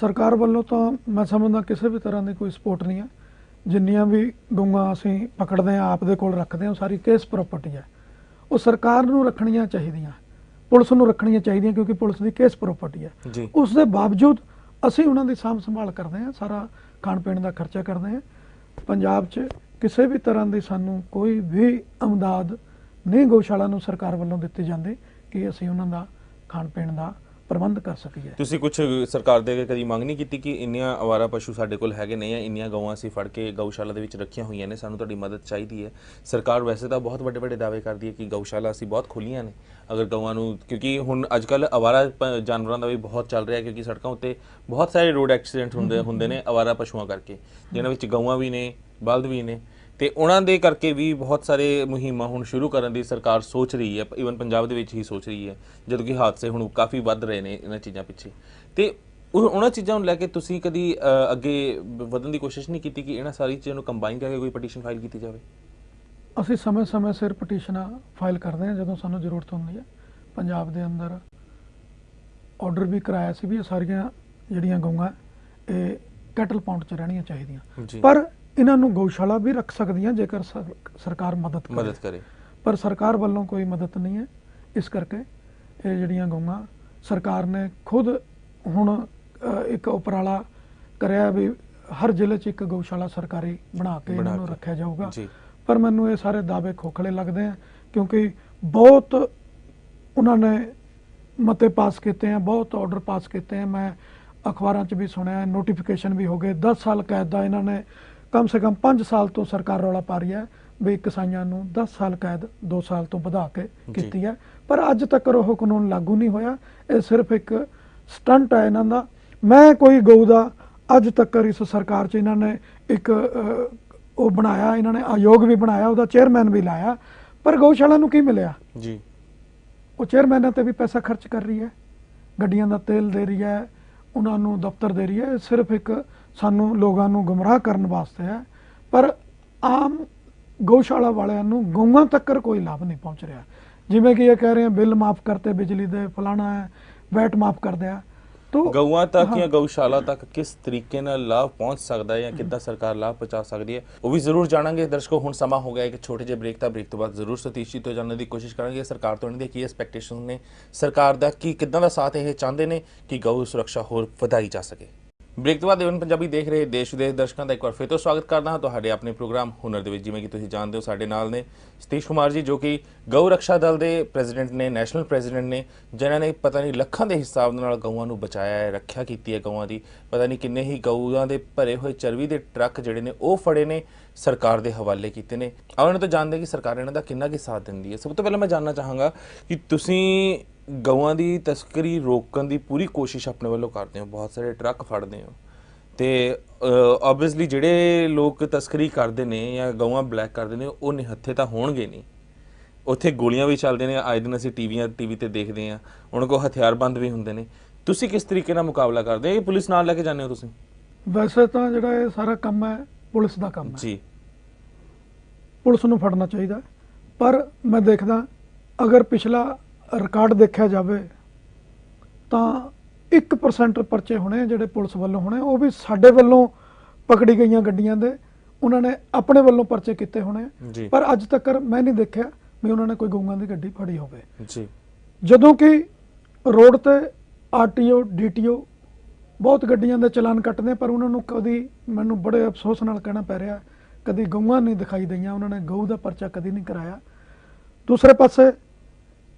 ਸਰਕਾਰ ਵੱਲੋਂ ਤਾਂ ਮੈਂ ਸਮਝਦਾ ਕਿਸੇ ਵੀ ਤਰ੍ਹਾਂ ਦੀ ਕੋਈ ਸਪੋਰਟ ਨਹੀਂ ਹੈ। ਜਿੰਨੀਆਂ ਵੀ ਗਊਆਂ ਅਸੀਂ ਪਕੜਦੇ ਆ ਆਪ ਦੇ ਕੋਲ ਰੱਖਦੇ ਆ ਸਾਰੀ ਕੇਸ ਪ੍ਰਾਪਰਟੀ ਹੈ। ਉਹ ਸਰਕਾਰ ਨੂੰ ਰੱਖਣੀਆਂ ਚਾਹੀਦੀਆਂ। ਪੁਲਿਸ ਨੂੰ ਰੱਖਣੀਆਂ ਚਾਹੀਦੀਆਂ ਕਿਉਂਕਿ ਪੁਲਿਸ ਦੀ ਕੇਸ ਪ੍ਰਾਪਰਟੀ ਹੈ। ਉਸ ਦੇ ਬਾਵਜੂਦ ਅਸੀਂ ਉਹਨਾਂ ਦੀ ਸਾਂਭ ਸੰਭਾਲ ਕਰਦੇ ਹਾਂ ਸਾਰਾ ਖਾਣ ਪੀਣ ਦਾ ਖਰਚਾ ਕਰਦੇ ਹਾਂ। ਪੰਜਾਬ 'ਚ ਕਿਸੇ ਵੀ ਤਰ੍ਹਾਂ ਦੀ ਸਾਨੂੰ ਕੋਈ ਵੀ ਅਮਦਾਦ ਨਹੀਂ ਗਊਸ਼ਾਲਾ ਨੂੰ ਸਰਕਾਰ ਵੱਲੋਂ ਦਿੱਤੀ ਜਾਂਦੀ ਕਿ ਅਸੀਂ ਉਹਨਾਂ ਦਾ ਖਾਣ ਪੀਣ ਦਾ ਪ੍ਰਬੰਧ ਕਰ ਸਕੀਏ। ਤੁਸੀਂ ਕੁਝ ਸਰਕਾਰ ਦੇ ਅੱਗੇ ਕਦੀ ਮੰਗ ਨਹੀਂ ਕੀਤੀ ਕਿ ਇੰਨੀਆਂ ਅਵਾਰਾ ਪਸ਼ੂ ਸਾਡੇ ਕੋਲ ਹੈਗੇ ਨੇ ਜਾਂ ਇੰਨੀਆਂ ਗਊਆਂ ਅਸੀਂ ਫੜ ਕੇ ਗਊਸ਼ਾਲਾ ਦੇ ਵਿੱਚ ਰੱਖੀਆਂ ਹੋਈਆਂ ਨੇ, ਸਾਨੂੰ ਤੁਹਾਡੀ ਮਦਦ ਚਾਹੀਦੀ ਹੈ। ਸਰਕਾਰ ਵੈਸੇ ਤਾਂ ਬਹੁਤ ਵੱਡੇ ਵੱਡੇ ਦਾਅਵੇ ਕਰਦੀ ਹੈ ਕਿ ਗਊਸ਼ਾਲਾ ਅਸੀਂ ਬਹੁਤ ਖੋਲੀਆਂ ਨੇ, ਅਗਰ ਗਊਆਂ ਨੂੰ, ਕਿਉਂਕਿ ਹੁਣ ਅੱਜ ਕੱਲ ਅਵਾਰਾ ਪ- ਜਾਨਵਰਾਂ ਦਾ ਵੀ ਬਹੁਤ ਚੱਲ ਰਿਹਾ ਕਿਉਂਕਿ ਸੜਕਾਂ ਉੱਤੇ ਬਹੁਤ ਸਾਰੇ ਰੋਡ ਐਕਸੀਡੈਂਟ ਹੁੰਦੇ ਹੁੰਦੇ ਨੇ ਅਵਾਰਾ ਪਸ਼ੂਆਂ ਕਰਕੇ ਜਿਹਨਾਂ ਵਿੱਚ ਗਊਆਂ ਵੀ ਨੇ, ਬਲਦ ਵੀ ਨੇ। ਤੇ ਉਹਨਾਂ ਦੇ ਕਰਕੇ ਵੀ ਬਹੁਤ ਸਾਰੇ ਮੁਹਿੰਮਾਂ ਹੁਣ ਸ਼ੁਰੂ ਕਰਨ ਦੀ ਸਰਕਾਰ ਸੋਚ ਰਹੀ ਹੈ ਇਵਨ ਪੰਜਾਬ ਦੇ ਵਿੱਚ ਹੀ ਸੋਚ ਰਹੀ ਹੈ ਜਦੋਂ ਕਿ ਹਾਦਸੇ ਹੁਣ ਕਾਫੀ ਵੱਧ ਰਹੇ ਨੇ ਇਹਨਾਂ ਚੀਜ਼ਾਂ ਪਿੱਛੇ। ਤੇ ਉਹ- ਉਹਨਾਂ ਚੀਜ਼ਾਂ ਨੂੰ ਲੈ ਕੇ ਤੁਸੀਂ ਕਦੀ ਅੱਗੇ ਵਧਣ ਦੀ ਕੋਸ਼ਿਸ਼ ਨਹੀਂ ਕੀਤੀ ਕਿ ਇਹਨਾਂ ਸਾਰੀ ਚੀਜ਼ਾਂ ਨੂੰ ਕੰਬਾਈਨ ਕਰਕੇ ਕੋਈ ਪਟੀਸ਼ਨ ਫਾਈਲ ਕੀਤੀ ਜਾਵੇ? ਅਸੀਂ ਸਮੇਂ-ਸਮੇਂ ਸਿਰ ਪਟੀਸ਼ਨਾਂ ਫਾਈਲ ਕਰਦੇ ਹਾਂ ਜਦੋਂ ਸਾਨੂੰ ਜ਼ਰੂਰਤ ਹੁੰਦੀ ਹੈ। ਪੰਜਾਬ ਦੇ ਅੰਦਰ ਆਰਡਰ ਵੀ ਕਰਾਇਆ ਸੀ ਵੀ ਇਹ ਸਾਰੀਆਂ ਜਿਹੜੀਆਂ ਗਊਆਂ ਇਹ ਕੈਟਲ ਪਾਉਂਡ 'ਚ ਰਹਿਣੀਆਂ ਚਾਹੀਦੀਆਂ। ਪਰ ਇਹਨਾਂ ਨੂੰ ਗਊਸ਼ਾਲਾ ਵੀ ਰੱਖ ਸਕਦੀਆਂ ਜੇਕਰ ਸਰ- ਸਰਕਾਰ ਮਦਦ ਕਰੇ। ਮਦਦ ਕਰੇ। ਪਰ ਸਰਕਾਰ ਵੱਲੋਂ ਕੋਈ ਮਦਦ ਨਹੀਂ ਹੈ। ਇਸ ਕਰਕੇ ਇਹ ਜਿਹੜੀਆਂ ਗਊਆਂ ਸਰਕਾਰ ਨੇ ਖੁਦ ਹੁਣ ਇੱਕ ਉਪਰਾਲਾ ਕਰਿਆ ਵੀ ਹਰ ਜ਼ਿਲ੍ਹੇ 'ਚ ਇੱਕ ਗਊਸ਼ਾਲਾ ਸਰਕਾਰੀ ਬਣਾ ਕੇ ਇਹਨਾਂ ਨੂੰ। ਰੱਖਿਆ ਜਾਊਗਾ। ਪਰ ਮੈਨੂੰ ਇਹ ਸਾਰੇ ਦਾਅਵੇ ਖੋਖਲੇ ਲੱਗਦੇ ਆ ਕਿਉਂਕਿ ਬਹੁਤ ਉਹਨਾਂ ਨੇ ਮਤੇ ਪਾਸ ਕੀਤੇ ਆ ਬਹੁਤ ਆਰਡਰ ਪਾਸ ਕੀਤੇ ਆ। ਮੈਂ ਅਖਬਾਰਾਂ 'ਚ ਵੀ ਸੁਣਿਆ ਨੋਟੀਫਿਕੇਸ਼ਨ ਵੀ ਹੋ ਗਏ। 10 ਸਾਲ ਕੈਦ ਦਾ ਇਹਨਾਂ ਨੇ ਕਮ ਸੇ ਕਮ 5 ਸਾਲ ਤੋਂ ਸਰਕਾਰ ਰੌਲਾ ਪਾ ਰਹੀ ਹੈ ਵੀ ਕਸਾਈਆਂ ਨੂੰ 10 ਸਾਲ ਕੈਦ 2 ਸਾਲ ਤੋਂ ਵਧਾ ਕੇ। ਕੀਤੀ ਹੈ। ਪਰ ਅੱਜ ਤੱਕ ਉਹ ਕਾਨੂੰਨ ਲਾਗੂ ਨਹੀਂ ਹੋਇਆ। ਇਹ ਸਿਰਫ ਇੱਕ ਸਟੰਟ ਹੈ ਇਹਨਾਂ ਦਾ। ਮੈਂ ਕੋਈ ਗਊ ਦਾ ਅੱਜ ਤੱਕ ਇਸ ਸਰਕਾਰ 'ਚ ਇਹਨਾਂ ਨੇ ਇੱਕ ਉਹ ਬਣਾਇਆ ਇਹਨਾਂ ਨੇ ਆਯੋਗ ਵੀ ਬਣਾਇਆ ਉਹਦਾ ਚੇਅਰਮੈਨ ਵੀ ਲਾਇਆ। ਪਰ ਗਊਸ਼ਾਲਾ ਨੂੰ ਕੀ ਮਿਲਿਆ? ਜੀ। ਉਹ ਚੇਅਰਮੈਨਾਂ ਤੇ ਵੀ ਪੈਸਾ ਖਰਚ ਕਰ ਰਹੀ ਹੈ। ਗੱਡੀਆਂ ਦਾ ਤੇਲ ਦੇ ਰਹੀ ਹੈ ਉਹਨਾਂ ਨੂੰ ਦਫ਼ਤਰ ਦੇ ਰਹੀ ਹੈ। ਇਹ ਸਿਰਫ ਇੱਕ ਸਾਨੂੰ ਲੋਕਾਂ ਨੂੰ ਗੁੰਮਰਾਹ ਕਰਨ ਵਾਸਤੇ ਹੈ ਪਰ ਆਮ ਗਊਸ਼ਾਲਾ ਵਾਲਿਆਂ ਨੂੰ ਗਊਆਂ ਤੱਕ ਕੋਈ ਲਾਭ ਨਹੀਂ ਪਹੁੰਚ ਰਿਹਾ। ਜਿਵੇਂ ਕਿ ਇਹ ਕਹਿ ਰਹੇ ਆ ਬਿੱਲ ਮਾਫ ਕਰਤੇ ਬਿਜਲੀ ਦੇ ਫਲਾਣਾ ਹੈ ਵੈਟ ਮਾਫ ਕਰ ਦਿਆ ਤੋ ਗਊਆਂ ਤੱਕ। ਜਾਂ ਗਊਸ਼ਾਲਾ ਤੱਕ ਕਿਸ ਤਰੀਕੇ ਨਾਲ ਲਾਭ ਪਹੁੰਚ ਸਕਦਾ ਹੈ ਜਾਂ ਕਿੱਦਾਂ ਸਰਕਾਰ ਲਾਭ ਪਹੁੰਚਾ ਸਕਦੀ ਹੈ ਉਹ ਵੀ ਜ਼ਰੂਰ ਜਾਣਾਂਗੇ। ਦਰਸ਼ਕੋ ਹੁਣ ਸਮਾਂ ਹੋ ਗਿਆ ਹੈ ਕਿ ਛੋਟੇ ਜਿਹੇ ਬ੍ਰੇਕ ਦਾ ਬ੍ਰੇਕ ਤੋਂ ਬਾਅਦ ਜ਼ਰੂਰ ਸਤੀਸ਼ ਜੀ ਤੋਂ ਜਾਣਨ ਦੀ ਕੋਸ਼ਿਸ਼ ਕਰਾਂਗੇ। ਸਰਕਾਰ ਤੋਂ ਇਹਨਾਂ ਦੀਆਂ ਕੀ ਐਕਸਪੈਕਟੇਸ਼ਨ ਨੇ ਸਰਕਾਰ ਦਾ ਕੀ ਕਿੱਦਾਂ ਦਾ ਸਾਥ ਇਹ ਚਾਹੁੰਦੇ ਨੇ ਕਿ ਗਊ ਸੁਰੱਖਿਆ ਹੋਰ ਵਧਾਈ ਜਾ ਸਕੇ। ਬ੍ਰੇਕ ਤੋਂ ਬਾਅਦ ਏਵਨ ਪੰਜਾਬੀ ਦੇਖ ਰਹੇ ਦੇਸ਼ ਵਿਦੇਸ਼ ਦਰਸ਼ਕਾਂ ਦਾ ਇੱਕ ਵਾਰ ਫਿਰ ਤੋਂ ਸਵਾਗਤ ਕਰਦਾ ਹਾਂ। ਤੁਹਾਡੇ ਆਪਣੇ ਪ੍ਰੋਗਰਾਮ ਹੁਨਰ ਦੇ ਵਿੱਚ, ਜਿਵੇਂ ਕਿ ਤੁਸੀਂ ਜਾਣਦੇ ਹੋ, ਸਾਡੇ ਨਾਲ ਨੇ ਸਤੀਸ਼ ਕੁਮਾਰ ਜੀ, ਜੋ ਕਿ ਗਊ ਰੱਖਿਆ ਦਲ ਦੇ ਪ੍ਰੈਜ਼ੀਡੈਂਟ ਨੇ, ਨੈਸ਼ਨਲ ਪ੍ਰੈਜ਼ੀਡੈਂਟ ਨੇ, ਜਿਨ੍ਹਾਂ ਨੇ ਪਤਾ ਨਹੀਂ ਲੱਖਾਂ ਦੇ ਹਿਸਾਬ ਨਾਲ ਗਊਆਂ ਨੂੰ ਬਚਾਇਆ ਹੈ, ਰੱਖਿਆ ਕੀਤੀ ਹੈ ਗਊਆਂ ਦੀ। ਪਤਾ ਨਹੀਂ ਕਿੰਨੇ ਹੀ ਗਊਆਂ ਦੇ ਭਰੇ ਹੋਏ ਚਰਬੀ ਦੇ ਟਰੱਕ ਜਿਹੜੇ ਨੇ, ਉਹ ਫੜੇ ਨੇ, ਸਰਕਾਰ ਦੇ ਹਵਾਲੇ ਕੀਤੇ ਨੇ। ਆਓ ਇਹਨਾਂ ਤੋਂ ਜਾਣਦੇ ਕਿ ਸਰਕਾਰ ਇਹਨਾਂ ਦਾ ਕਿੰਨਾ ਕੀ ਸਾਥ ਦਿੰਦੀ ਹੈ। ਸਭ ਤੋਂ ਪਹਿਲਾਂ ਮੈਂ ਜਾਣਨਾ ਚਾਹਾਂਗਾ ਕਿ ਤੁਸੀਂ ਗਊਆਂ ਦੀ ਤਸਕਰੀ ਰੋਕਣ ਦੀ ਪੂਰੀ ਕੋਸ਼ਿਸ਼ ਆਪਣੇ ਵੱਲੋਂ ਕਰਦੇ ਹੋ। ਬਹੁਤ ਸਾਰੇ ਟਰੱਕ ਫੜਦੇ ਹੋ। ਤੇ ਆਬਵੀਅਸਲੀ ਜਿਹੜੇ ਲੋਕ ਤਸਕਰੀ ਕਰਦੇ ਨੇ ਜਾਂ ਗਊਆਂ ਬਲੈਕ ਕਰਦੇ ਨੇ ਉਹ ਨਿਹੱਥੇ ਤਾਂ ਹੋਣਗੇ ਨਹੀਂ। ਉੱਥੇ ਗੋਲੀਆਂ ਵੀ ਚੱਲਦੇ ਨੇ। ਆਏ ਦਿਨ ਅਸੀਂ ਟੀਵੀਆਂ ਟੀਵੀ ਤੇ ਦੇਖਦੇ ਆ ਉਹਨਾਂ ਕੋਲ ਹਥਿਆਰਬੰਦ ਵੀ ਹੁੰਦੇ ਨੇ। ਤੁਸੀਂ ਕਿਸ ਤਰੀਕੇ ਨਾਲ ਮੁਕਾਬਲਾ ਕਰਦੇ ਹੋ? ਇਹ ਪੁਲਿਸ ਨਾਲ ਲੈ ਕੇ ਜਾਂਦੇ ਹੋ ਤੁਸੀਂ? ਵੈਸੇ ਤਾਂ ਜਿਹੜਾ ਇਹ ਸਾਰਾ ਕੰਮ ਹੈ ਪੁਲਿਸ ਦਾ ਕੰਮ ਹੈ। ਜੀ। ਪੁਲਿਸ ਨੂੰ ਫੜਨਾ ਚਾਹੀਦਾ ਹੈ। ਪਰ ਮੈਂ ਦੇਖਦਾ ਅਗਰ ਪਿਛਲਾ ਰਿਕਾਰਡ ਦੇਖਿਆ ਜਾਵੇ ਤਾਂ 1% ਪਰਚੇ ਹੋਣੇ ਜਿਹੜੇ ਪੁਲਿਸ ਵੱਲੋਂ ਹੋਣੇ ਉਹ ਵੀ ਸਾਡੇ ਵੱਲੋਂ ਪਕੜੀ ਗਈਆਂ ਗੱਡੀਆਂ ਦੇ ਉਹਨਾਂ ਨੇ ਆਪਣੇ ਵੱਲੋਂ ਪਰਚੇ ਕੀਤੇ ਹੋਣੇ ਪਰ ਅੱਜ ਤੱਕ ਮੈਂ ਨਹੀਂ ਦੇਖਿਆ ਵੀ ਉਹਨਾਂ ਨੇ ਕੋਈ ਗਊਆਂ ਦੀ ਗੱਡੀ ਫੜੀ ਹੋਵੇ। ਜੀ। ਜਦੋਂ ਕਿ ਰੋਡ ਤੇ ਆਰਟੀਓ ਡੀਟੀਓ ਬਹੁਤ ਗੱਡੀਆਂ ਦੇ ਚਲਾਨ ਕੱਟਦੇ ਪਰ ਉਹਨਾਂ ਨੂੰ ਕਦੀ ਮੈਨੂੰ ਬੜੇ ਅਫਸੋਸ ਨਾਲ ਕਹਿਣਾ ਪੈ ਰਿਹਾ ਕਦੀ ਗਊਆਂ ਨਹੀਂ ਦਿਖਾਈ ਦਈਆਂ ਉਹਨਾਂ ਨੇ ਗਊ ਦਾ ਪਰਚਾ ਕਦੀ ਨਹੀਂ ਕਰਾਇਆ। ਦੂਸਰੇ ਪਾਸੇ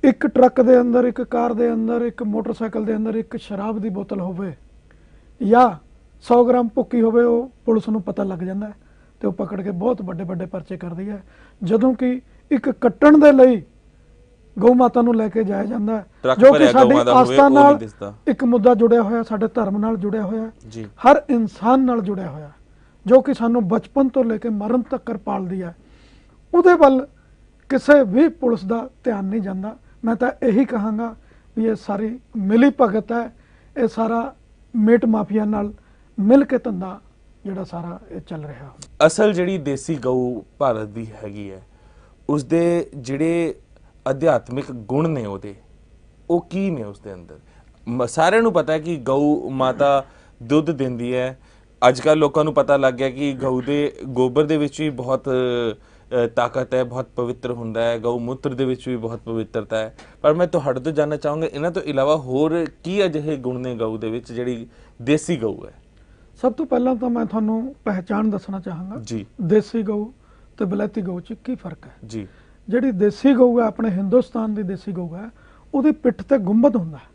ਇੱਕ ਟਰੱਕ ਦੇ ਅੰਦਰ ਇੱਕ ਕਾਰ ਦੇ ਅੰਦਰ ਇੱਕ ਮੋਟਰਸਾਈਕਲ ਦੇ ਅੰਦਰ ਇੱਕ ਸ਼ਰਾਬ ਦੀ ਬੋਤਲ ਹੋਵੇ ਜਾਂ 100 ਗ੍ਰਾਮ ਭੁੱਕੀ ਹੋਵੇ ਉਹ ਪੁਲਿਸ ਨੂੰ ਪਤਾ ਲੱਗ ਜਾਂਦਾ ਹੈ ਤੇ ਉਹ ਪਕੜ ਕੇ ਬਹੁਤ ਵੱਡੇ ਵੱਡੇ ਪਰਚੇ ਕਰਦੀ ਹੈ। ਜਦੋਂ ਕਿ ਇੱਕ ਕੱਟਣ ਦੇ ਲਈ ਗਊ ਮਾਤਾ ਨੂੰ ਲੈ ਕੇ ਜਾਇਆ ਜਾਂਦਾ ਹੈ ਜੋ ਕਿ ਸਾਡੀ ਆਸਥਾ ਨਾਲ। ਇੱਕ ਮੁੱਦਾ ਜੁੜਿਆ ਹੋਇਆ ਸਾਡੇ ਧਰਮ ਨਾਲ ਜੁੜਿਆ ਹੋਇਆ ਹਰ ਇਨਸਾਨ ਨਾਲ ਜੁੜਿਆ ਹੋਇਆ ਜੋ ਕਿ ਸਾਨੂੰ ਬਚਪਨ ਤੋਂ ਲੈ ਕੇ ਮਰਨ ਤੱਕ ਪਾਲਦੀ ਹੈ। ਉਹਦੇ ਵੱਲ ਕਿਸੇ ਵੀ ਪੁਲਿਸ ਦਾ ਧਿਆਨ ਨਹੀਂ ਜਾਂਦਾ। ਮੈਂ ਤਾਂ ਇਹੀ ਕਹਾਂਗਾ ਵੀ ਇਹ ਸਾਰੀ ਮਿਲੀ ਭਗਤ ਹੈ, ਇਹ ਸਾਰਾ ਮੇਟ ਮਾਫੀਆ ਨਾਲ ਮਿਲ ਕੇ ਧੰਦਾ ਜਿਹੜਾ ਸਾਰਾ ਇਹ ਚੱਲ ਰਿਹਾ। ਅਸਲ ਜਿਹੜੀ ਦੇਸੀ ਗਊ ਭਾਰਤ ਦੀ ਹੈਗੀ ਹੈ ਉਸ ਦੇ ਜਿਹੜੇ ਅਧਿਆਤਮਿਕ ਗੁਣ ਨੇ ਉਹਦੇ, ਉਹ ਕੀ ਨੇ ਉਸ ਦੇ ਅੰਦਰ? ਮ- ਸਾਰਿਆਂ ਨੂੰ ਪਤਾ ਹੈ ਕਿ ਗਊ ਮਾਤਾ ਦੁੱਧ ਦਿੰਦੀ ਹੈ। ਅੱਜ ਕੱਲ ਲੋਕਾਂ ਨੂੰ ਪਤਾ ਲੱਗ ਗਿਆ ਕਿ ਗਊ ਦੇ ਗੋਬਰ ਦੇ ਵਿੱਚ ਵੀ ਬਹੁਤ ਤਾਕਤ ਹੈ ਬਹੁਤ ਪਵਿੱਤਰ ਹੁੰਦਾ ਹੈ ਗਊ ਮੂਤਰ ਦੇ ਵਿੱਚ ਵੀ ਬਹੁਤ ਪਵਿੱਤਰਤਾ ਹੈ। ਪਰ ਮੈਂ ਤੁਹਾਡੇ ਤੋਂ ਜਾਨਣਾ ਚਾਹੂੰਗਾ ਇਹਨਾਂ ਤੋਂ ਇਲਾਵਾ ਹੋਰ ਕੀ ਅਜਿਹੇ ਗੁਣ ਨੇ ਗਊ ਦੇ ਵਿੱਚ ਜਿਹੜੀ ਦੇਸੀ ਗਊ ਹੈ? ਸਭ ਤੋਂ ਪਹਿਲਾਂ ਤਾਂ ਮੈਂ ਤੁਹਾਨੂੰ ਪਹਿਚਾਣ ਦੱਸਣਾ ਚਾਹਾਂਗਾ। ਜੀ। ਦੇਸੀ ਗਊ ਤੇ ਬਲੈਤੀ ਗਊ 'ਚ ਕੀ ਫ਼ਰਕ ਹੈ? ਜੀ। ਜਿਹੜੀ ਦੇਸੀ ਗਊ ਹੈ ਆਪਣੇ ਹਿੰਦੁਸਤਾਨ ਦੀ ਦੇਸੀ ਗਊ ਹੈ ਉਹਦੀ ਪਿੱਠ ਤੇ ਗੁੰਬਦ ਹੁੰਦਾ ਹੈ।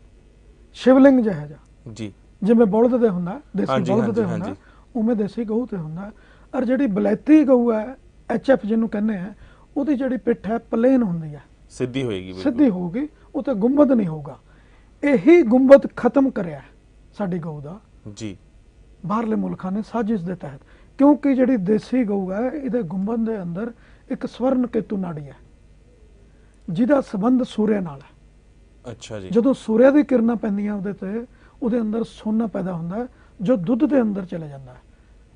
ਸ਼ਿਵਲਿੰਗ ਜਿਹਾ ਜਿਹਾ। ਜੀ। ਜਿਵੇਂ ਬਲਦ ਦੇ ਹੁੰਦਾ ਦੇਸੀ ਬਲਦ ਤੇ ਹੁੰਦਾ। ਉਵੇਂ ਦੇਸੀ ਗਊ ਤੇ ਹੁੰਦਾ। ਔਰ ਜਿਹੜੀ ਬਲੈਤੀ ਗਊ ਹੈ ਐਚਐਫ ਜਿਹਨੂੰ ਕਹਿੰਦੇ ਆ ਉਹਦੀ ਜਿਹੜੀ ਪਿੱਠ ਹੈ ਪਲੇਨ ਹੁੰਦੀ ਹੈ ਸਿੱਧੀ ਹੋਏਗੀ ਬਿਲਕੁਲ। ਸਿੱਧੀ ਹੋਊਗੀ ਉਹ ਤੇ ਗੁੰਬਦ ਨਹੀਂ ਹੋਊਗਾ। ਇਹੀ ਗੁੰਬਦ ਖਤਮ ਕਰਿਆ ਸਾਡੀ ਗਊ ਦਾ। ਜੀ। ਬਾਹਰਲੇ ਮੁਲਕਾਂ ਨੇ ਸਾਜ਼ਿਸ਼ ਦੇ ਤਹਿਤ। ਕਿਉਂਕਿ ਜਿਹੜੀ ਦੇਸੀ ਗਊ ਹੈ ਇਹਦੇ ਗੁੰਬਦ ਦੇ ਅੰਦਰ ਇੱਕ ਸਵਰਨ ਕੇਤੂ ਨਾੜੀ ਹੈ ਜਿਹਦਾ ਸੰਬੰਧ ਸੂਰਿਆ ਨਾਲ ਹੈ। ਅੱਛਾ ਜੀ। ਜਦੋਂ ਸੂਰਿਆ ਦੀ ਕਿਰਨਾਂ ਪੈਂਦੀਆਂ ਉਹਦੇ ਤੇ ਉਹਦੇ ਅੰਦਰ ਸੋਨਾ ਪੈਦਾ ਹੁੰਦਾ ਜੋ ਦੁੱਧ ਦੇ ਅੰਦਰ ਚਲੇ ਜਾਂਦਾ ਹੈ।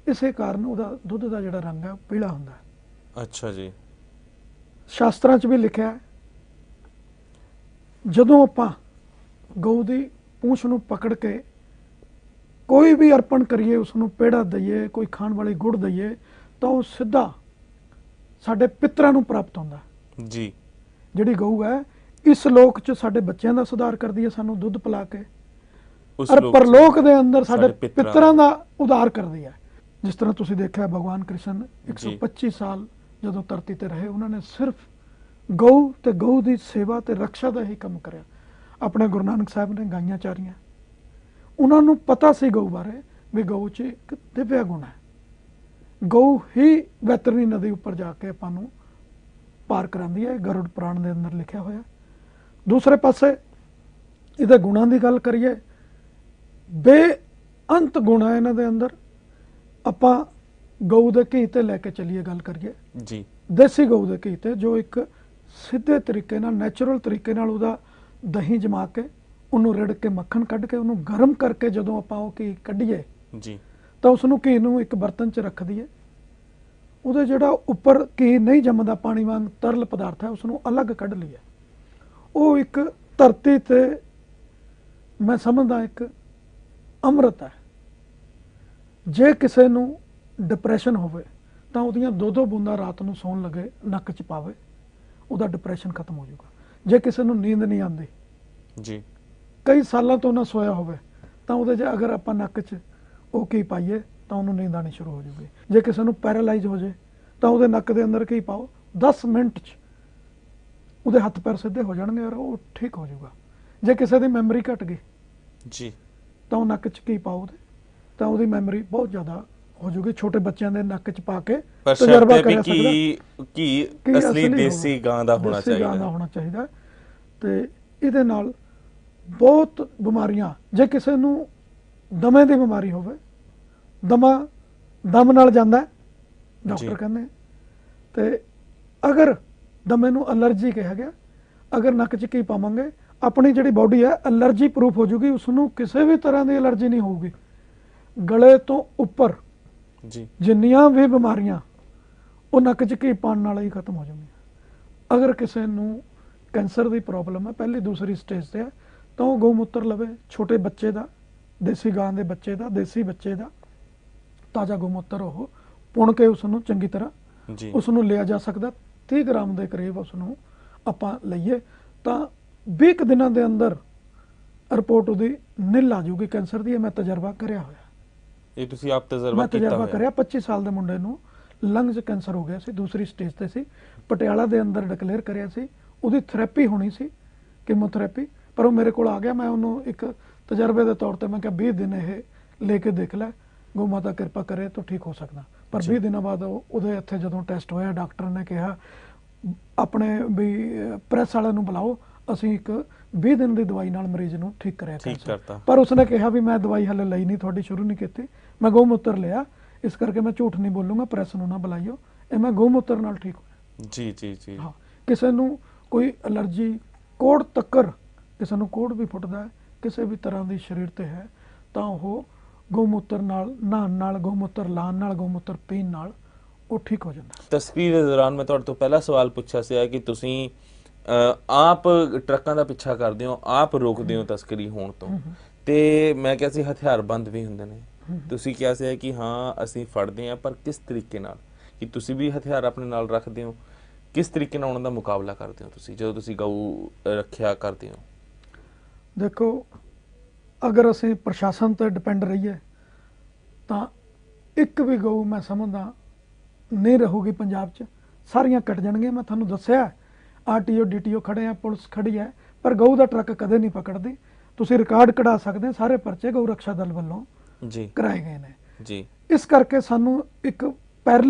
ਇਸੇ ਕਾਰਨ ਉਹਦਾ ਦੁੱਧ ਦਾ ਜਿਹੜਾ ਰੰਗ ਹੈ ਪੀਲਾ ਹੁੰਦਾ ਹੈ। ਅੱਛਾ ਜੀ ਸ਼ਾਸਤਰਾਂ 'ਚ ਵੀ ਲਿਖਿਆ ਹੈ ਜਦੋਂ ਆਪਾਂ ਗਊ ਦੀ ਪੂੰਛ ਨੂੰ ਪਕੜ ਕੇ ਕੋਈ ਵੀ ਅਰਪਣ ਕਰੀਏ ਉਸ ਨੂੰ ਪੇੜਾ ਦਈਏ ਕੋਈ ਖਾਣ ਵਾਲੀ ਗੁੜ ਦਈਏ ਤਾਂ ਉਹ ਸਿੱਧਾ ਸਾਡੇ ਪਿਤਰਾਂ ਨੂੰ ਪ੍ਰਾਪਤ ਹੁੰਦਾ ਹੈ। ਜੀ ਜਿਹੜੀ ਗਊ ਹੈ ਇਸ ਲੋਕ 'ਚ ਸਾਡੇ ਬੱਚਿਆਂ ਦਾ ਸੁਧਾਰ ਕਰਦੀ ਹੈ ਸਾਨੂੰ ਦੁੱਧ ਪਿਲਾ ਕੇ ਉਸ ਔਰ ਲੋਕ ਪਰਲੋਕ ਦੇ ਅੰਦਰ ਸਾਡੇ ਪਿੱਤਰਾਂ ਦਾ ਉਧਾਰ ਕਰਦੀ ਹੈ ਜਿਸ ਤਰ੍ਹਾਂ ਤੁਸੀਂ ਦੇਖਿਆ ਭਗਵਾਨ ਕ੍ਰਿਸ਼ਨ ਜੀ। 125 ਸਾਲ ਜਦੋਂ ਧਰਤੀ ਤੇ ਰਹੇ, ਉਹਨਾਂ ਨੇ ਸਿਰਫ ਗਊ ਤੇ ਗਊ ਦੀ ਸੇਵਾ ਤੇ ਰੱਖਿਆ ਦਾ ਹੀ ਕੰਮ ਕਰਿਆ। ਆਪਣੇ ਗੁਰੂ ਨਾਨਕ ਸਾਹਿਬ ਨੇ ਗਾਈਆਂ ਚਾਰੀਆਂ। ਉਹਨਾਂ ਨੂੰ ਪਤਾ ਸੀ ਗਊ ਬਾਰੇ ਵੀ ਗਊ 'ਚ ਇੱਕ ਦਿਵਿਆ ਗੁਣ ਹੈ। ਗਊ ਹੀ ਵੈਤਰਨੀ ਨਦੀ ਉੱਪਰ ਜਾ ਕੇ ਆਪਾਂ ਨੂੰ ਪਾਰ ਕਰਾਉਂਦੀ ਹੈ ਇਹ ਗਰੁੜ ਪੁਰਾਣ ਦੇ ਅੰਦਰ ਲਿਖਿਆ ਹੋਇਆ। ਦੂਸਰੇ ਪਾਸੇ ਇਹਦੇ ਗੁਣਾਂ ਦੀ ਗੱਲ ਕਰੀਏ, ਬੇਅੰਤ ਗੁਣ ਹੈ ਇਹਨਾਂ ਦੇ ਅੰਦਰ। ਆਪਾਂ ਗਊ ਦੇ ਘੀ ਤੇ ਲੈ ਕੇ ਚੱਲੀਏ ਗੱਲ ਕਰੀਏ। ਜੀ। ਦੇਸੀ ਗਊ ਦੇ ਘੀ ਤੇ ਜੋ ਇੱਕ ਸਿੱਧੇ ਤਰੀਕੇ ਨਾਲ ਨੈਚੁਰਲ ਤਰੀਕੇ ਨਾਲ ਉਹਦਾ ਦਹੀਂ ਜਮਾ ਕੇ ਉਹਨੂੰ ਰਿੜ ਕੇ ਮੱਖਣ ਕੱਢ ਕੇ ਉਹਨੂੰ ਗਰਮ ਕਰਕੇ ਜਦੋਂ ਆਪਾਂ ਉਹ ਘੀ ਕੱਢੀਏ ਜੀ। ਤਾਂ ਉਸ ਨੂੰ ਘੀ ਨੂੰ ਇੱਕ ਬਰਤਨ 'ਚ ਰੱਖ ਦਈਏ। ਉਹਦੇ ਜਿਹੜਾ ਉੱਪਰ ਘੀ ਨਹੀਂ ਜੰਮਦਾ ਪਾਣੀ ਵਾਂਗ ਤਰਲ ਪਦਾਰਥ ਹੈ ਉਸ ਨੂੰ ਅਲੱਗ ਕੱਢ ਲਈਏ। ਉਹ ਇੱਕ ਧਰਤੀ ਤੇ ਮੈਂ ਸਮਝਦਾ ਇੱਕ ਅੰਮ੍ਰਿਤ ਹੈ। ਜੇ ਕਿਸੇ ਨੂੰ ਡਿਪਰੈਸ਼ਨ ਹੋਵੇ ਤਾਂ ਉਹਦੀਆਂ ਦੋ ਦੋ ਬੂੰਦਾਂ ਰਾਤ ਨੂੰ ਸੌਣ ਲੱਗੇ ਨੱਕ 'ਚ ਪਾਵੇ ਉਹਦਾ ਡਿਪਰੈਸ਼ਨ ਖਤਮ ਹੋ ਜਾਊਗਾ। ਜੇ ਕਿਸੇ ਨੂੰ ਨੀਂਦ ਨਹੀਂ ਆਉਂਦੀ ਜੀ। ਕਈ ਸਾਲਾਂ ਤੋਂ ਨਾ ਸੋਇਆ ਹੋਵੇ ਤਾਂ ਉਹਦੇ 'ਚ ਅਗਰ ਆਪਾਂ ਨੱਕ 'ਚ ਉਹ ਕੀ ਪਾਈਏ ਤਾਂ ਉਹਨੂੰ ਨੀਂਦ ਆਣੀ ਸ਼ੁਰੂ ਹੋ ਜੂਗੀ ਜੇ ਕਿਸੇ ਨੂੰ ਪੈਰਾਲਾਈਜ਼ ਹੋ ਜੇ ਤਾਂ ਉਹਦੇ ਨੱਕ ਦੇ ਅੰਦਰ ਕੀ ਪਾਓ 10 ਮਿੰਟ 'ਚ ਉਹਦੇ ਹੱਥ ਪੈਰ ਸਿੱਧੇ ਹੋ ਜਾਣਗੇ ਔਰ ਉਹ ਠੀਕ ਹੋ ਜਾਊਗਾ। ਜੇ ਕਿਸੇ ਦੀ ਮੈਮਰੀ ਘਟ ਗਈ ਜੀ। ਤਾਂ ਉਹ ਨੱਕ 'ਚ ਕੀ ਪਾਓ ਤਾਂ ਉਹਦੀ ਮੈਮਰੀ ਬਹੁਤ ਜ਼ਿਆਦਾ ਹੋ ਜੂਗੀ ਛੋਟੇ ਬੱਚਿਆਂ ਦੇ ਨੱਕ 'ਚ ਪਾ ਕੇ ਤਜਰਬਾ ਕਰਿਆ ਸਕਦਾ ਕੀ ਕੀ ਅਸਲੀ। ਦੇਸੀ ਗਾਂ ਦਾ ਹੋਣਾ ਦੇਸੀ ਗਾਂ ਦਾ ਚਾਹੀਦਾ ਹੋਣਾ ਚਾਹੀਦਾ ਤੇ ਇਹਦੇ ਨਾਲ ਬਹੁਤ ਬਿਮਾਰੀਆਂ ਜੇ ਕਿਸੇ ਨੂੰ ਦਮੇ ਦੀ ਬਿਮਾਰੀ ਹੋਵੇ ਦਮਾ ਦਮ ਨਾਲ ਜਾਂਦਾ। ਡਾਕਟਰ ਕਹਿੰਦੇ ਤੇ ਅਗਰ ਦਮੇ ਨੂੰ ਅਲਰਜੀ ਕਿਹਾ ਗਿਆ ਅਗਰ ਨੱਕ 'ਚ ਕੀ ਪਾਵਾਂਗੇ ਆਪਣੀ ਜਿਹੜੀ ਬਾਡੀ ਹੈ ਅਲਰਜੀ ਪ੍ਰੂਫ ਹੋ ਜੂਗੀ ਉਸ ਨੂੰ ਕਿਸੇ ਵੀ ਤਰ੍ਹਾਂ ਦੀ ਅਲਰਜੀ ਨਹੀਂ ਹੋਊਗੀ ਗਲੇ ਤੋਂ ਉੱਪਰ ਜੀ। ਜਿੰਨੀਆਂ ਵੀ ਬਿਮਾਰੀਆਂ ਉਹ ਨੱਕ 'ਚ ਘੀ ਪਾਉਣ ਨਾਲ ਹੀ ਖਤਮ ਹੋ ਜਾਂਦੀਆਂ। ਅਗਰ ਕਿਸੇ ਨੂੰ ਕੈਂਸਰ ਦੀ ਪ੍ਰੋਬਲਮ ਹੈ ਪਹਿਲੀ ਦੂਸਰੀ ਸਟੇਜ ਤੇ ਹੈ ਤਾਂ ਉਹ ਗਊਮੂਤਰ ਲਵੇ ਛੋਟੇ ਬੱਚੇ ਦਾ ਦੇਸੀ ਗਾਂ ਦੇ ਬੱਚੇ ਦਾ ਦੇਸੀ ਬੱਚੇ ਦਾ ਤਾਜ਼ਾ ਗਊਮੂਤਰ ਉਹ ਪੁਣ ਕੇ ਉਸ ਨੂੰ ਚੰਗੀ ਤਰ੍ਹਾਂ ਜੀ। ਉਸ ਨੂੰ ਲਿਆ ਜਾ ਸਕਦਾ 30 ਗ੍ਰਾਮ ਦੇ ਕਰੀਬ ਉਸ ਨੂੰ ਆਪਾਂ ਲਈਏ ਤਾਂ 20 ਕੁ ਦਿਨਾਂ ਦੇ ਅੰਦਰ ਰਿਪੋਰਟ ਉਹਦੀ ਨਿਲ ਆ ਜਾਊਗੀ ਕੈਂਸਰ ਦੀ ਇਹ ਮੈਂ ਤਜਰਬਾ ਕਰਿਆ ਹੋਇਆ। ਇਹ ਤੁਸੀਂ ਆਪ ਤਜਰਬਾ ਮੈਂ ਕੀਤਾ ਤਜਰਬਾ ਹੋਇਆ ਕਰਿਆ 25 ਸਾਲ ਦੇ ਮੁੰਡੇ ਨੂੰ ਲੰਗਸ ਕੈਂਸਰ ਹੋ ਗਿਆ ਸੀ ਦੂਸਰੀ ਸਟੇਜ ਤੇ ਸੀ ਪਟਿਆਲਾ ਦੇ ਅੰਦਰ ਡਿਕਲੇਅਰ ਕਰਿਆ ਸੀ ਉਹਦੀ ਥੈਰੇਪੀ ਹੋਣੀ ਸੀ ਕੀਮੋਥੈਰੇਪੀ ਪਰ ਉਹ ਮੇਰੇ ਕੋਲ ਆ ਗਿਆ ਮੈਂ ਉਹਨੂੰ ਇੱਕ ਤਜਰਬੇ ਦੇ ਤੌਰ ਤੇ ਮੈਂ ਕਿਹਾ 20 ਦਿਨ ਇਹ ਲੈ ਕੇ ਦੇਖ ਲੈ ਗੋ ਮਾਤਾ ਕਿਰਪਾ ਕਰੇ ਤਾਂ ਠੀਕ ਹੋ ਸਕਦਾ ਪਰ ਜੀ। 20 ਦਿਨਾਂ ਬਾਅਦ ਉਹ- ਉਹਦੇ ਇੱਥੇ ਜਦੋਂ ਟੈਸਟ ਹੋਇਆ ਡਾਕਟਰ ਨੇ ਕਿਹਾ ਆਪਣੇ ਵੀ ਪ੍ਰੈਸ ਵਾਲਿਆਂ ਨੂੰ ਬੁਲਾਓ ਅਸੀਂ ਇੱਕ 20 ਦਿਨ ਦੀ ਦਵਾਈ ਨਾਲ ਮਰੀਜ਼ ਨੂੰ ਠੀਕ ਕਰਿਆ ਠੀਕ। ਕਰਤਾ। ਪਰ ਉਸਨੇ ਕਿਹਾ ਵੀ ਮੈਂ ਦਵਾਈ ਹਲੇ ਲਈ ਨਹੀਂ ਤੁਹਾਡੀ ਸ਼ੁਰੂ ਨਹੀਂ ਕੀਤੀ ਮੈਂ ਗਊਮੂਤਰ ਲਿਆ। ਇਸ ਕਰਕੇ ਮੈਂ ਝੂਠ ਨਹੀਂ ਬੋਲੂੰਗਾ ਪ੍ਰੈਸ ਨੂੰ ਨਾ ਬੁਲਾਈਓ ਇਹ ਮੈਂ ਗਊਮੂਤਰ ਨਾਲ ਠੀਕ ਹੋਇਆ। ਜੀ ਜੀ ਜੀ। ਹਾਂ ਕਿਸੇ ਨੂੰ ਕੋਈ ਅਲਰਜੀ ਕੋੜ ਤੱਕਰ ਕਿਸੇ ਨੂੰ ਕੋੜ ਵੀ ਫੁੱਟਦਾ ਹੈ ਕਿਸੇ ਵੀ ਤਰ੍ਹਾਂ ਦੀ ਸਰੀਰ ਤੇ ਹੈ ਤਾਂ ਉਹ ਗਊਮੂਤਰ ਨਾਲ ਨਹਾਉਣ ਨਾਲ ਗਊਮੂਤਰ ਲਾਉਣ ਨਾਲ ਗਊਮੂਤਰ ਪੀਣ ਨਾਲ ਉਹ ਠੀਕ ਹੋ ਜਾਂਦਾ। ਹੈ। ਤਸਕਰੀ ਦੇ ਦੌਰਾਨ ਮੈਂ ਤੁਹਾਡੇ ਤੋਂ ਪਹਿਲਾ ਸਵਾਲ ਪੁੱਛਿਆ ਸੀ ਕਿ ਤੁਸੀਂ ਆਪ ਟਰੱਕਾਂ ਦਾ ਪਿੱਛਾ ਕਰਦੇ ਹੋ ਆਪ ਰੋਕਦੇ ਹੋ ਤਸਕਰੀ ਹੋਣ ਤੋਂ। ਤੇ ਮੈਂ ਕਿਹਾ ਸੀ ਹਥਿਆਰਬੰਦ ਵੀ ਹੁੰਦੇ ਨੇ। ਤੁਸੀਂ ਕਿਹਾ ਸੀ ਕਿ ਹਾਂ, ਅਸੀਂ ਫੜਦੇ ਹਾਂ, ਪਰ ਕਿਸ ਤਰੀਕੇ ਨਾਲ? ਕਿ ਤੁਸੀਂ ਵੀ ਹਥਿਆਰ ਆਪਣੇ ਨਾਲ ਰੱਖਦੇ ਹੋ? ਕਿਸ ਤਰੀਕੇ ਨਾਲ ਉਹਨਾਂ ਦਾ ਮੁਕਾਬਲਾ ਕਰਦੇ ਹੋ ਤੁਸੀਂ, ਜਦੋਂ ਤੁਸੀਂ ਗਊ ਰੱਖਿਆ ਕਰਦੇ ਹੋ? ਦੇਖੋ, ਅਗਰ ਅਸੀਂ ਪ੍ਰਸ਼ਾਸਨ ਤੇ ਡਿਪੈਂਡ ਰਹੀਏ, ਤਾਂ ਇੱਕ ਵੀ ਗਊ ਮੈਂ ਸਮਝਦਾ ਨਹੀਂ ਰਹੂਗੀ ਪੰਜਾਬ 'ਚ। ਸਾਰੀਆਂ ਕੱਟ ਜਾਣਗੀਆਂ, ਮੈਂ ਤੁਹਾਨੂੰ ਦੱਸਿਆ ਆਰਟੀਓ ਡੀਟੀਓ ਖੜੇ ਆ, ਪੁਲਿਸ ਖੜੀ ਹੈ, ਪਰ ਗਊ ਦਾ ਟਰੱਕ ਕਦੇ ਨਹੀਂ ਪਕੜਦੀ। ਤੁਸੀਂ ਰਿਕਾਰਡ ਕਢਾ ਸਕਦੇ ਸਾਰੇ ਪਰਚੇ ਗਊ ਰੱਖਿਆ ਦਲ ਵੱਲੋਂ। ਜੀ। ਕਰਾਏ ਗਏ ਨੇ। ਜੀ। ਇਸ ਕਰਕੇ ਸਾਨੂੰ ਇੱਕ ਪੈਰਲ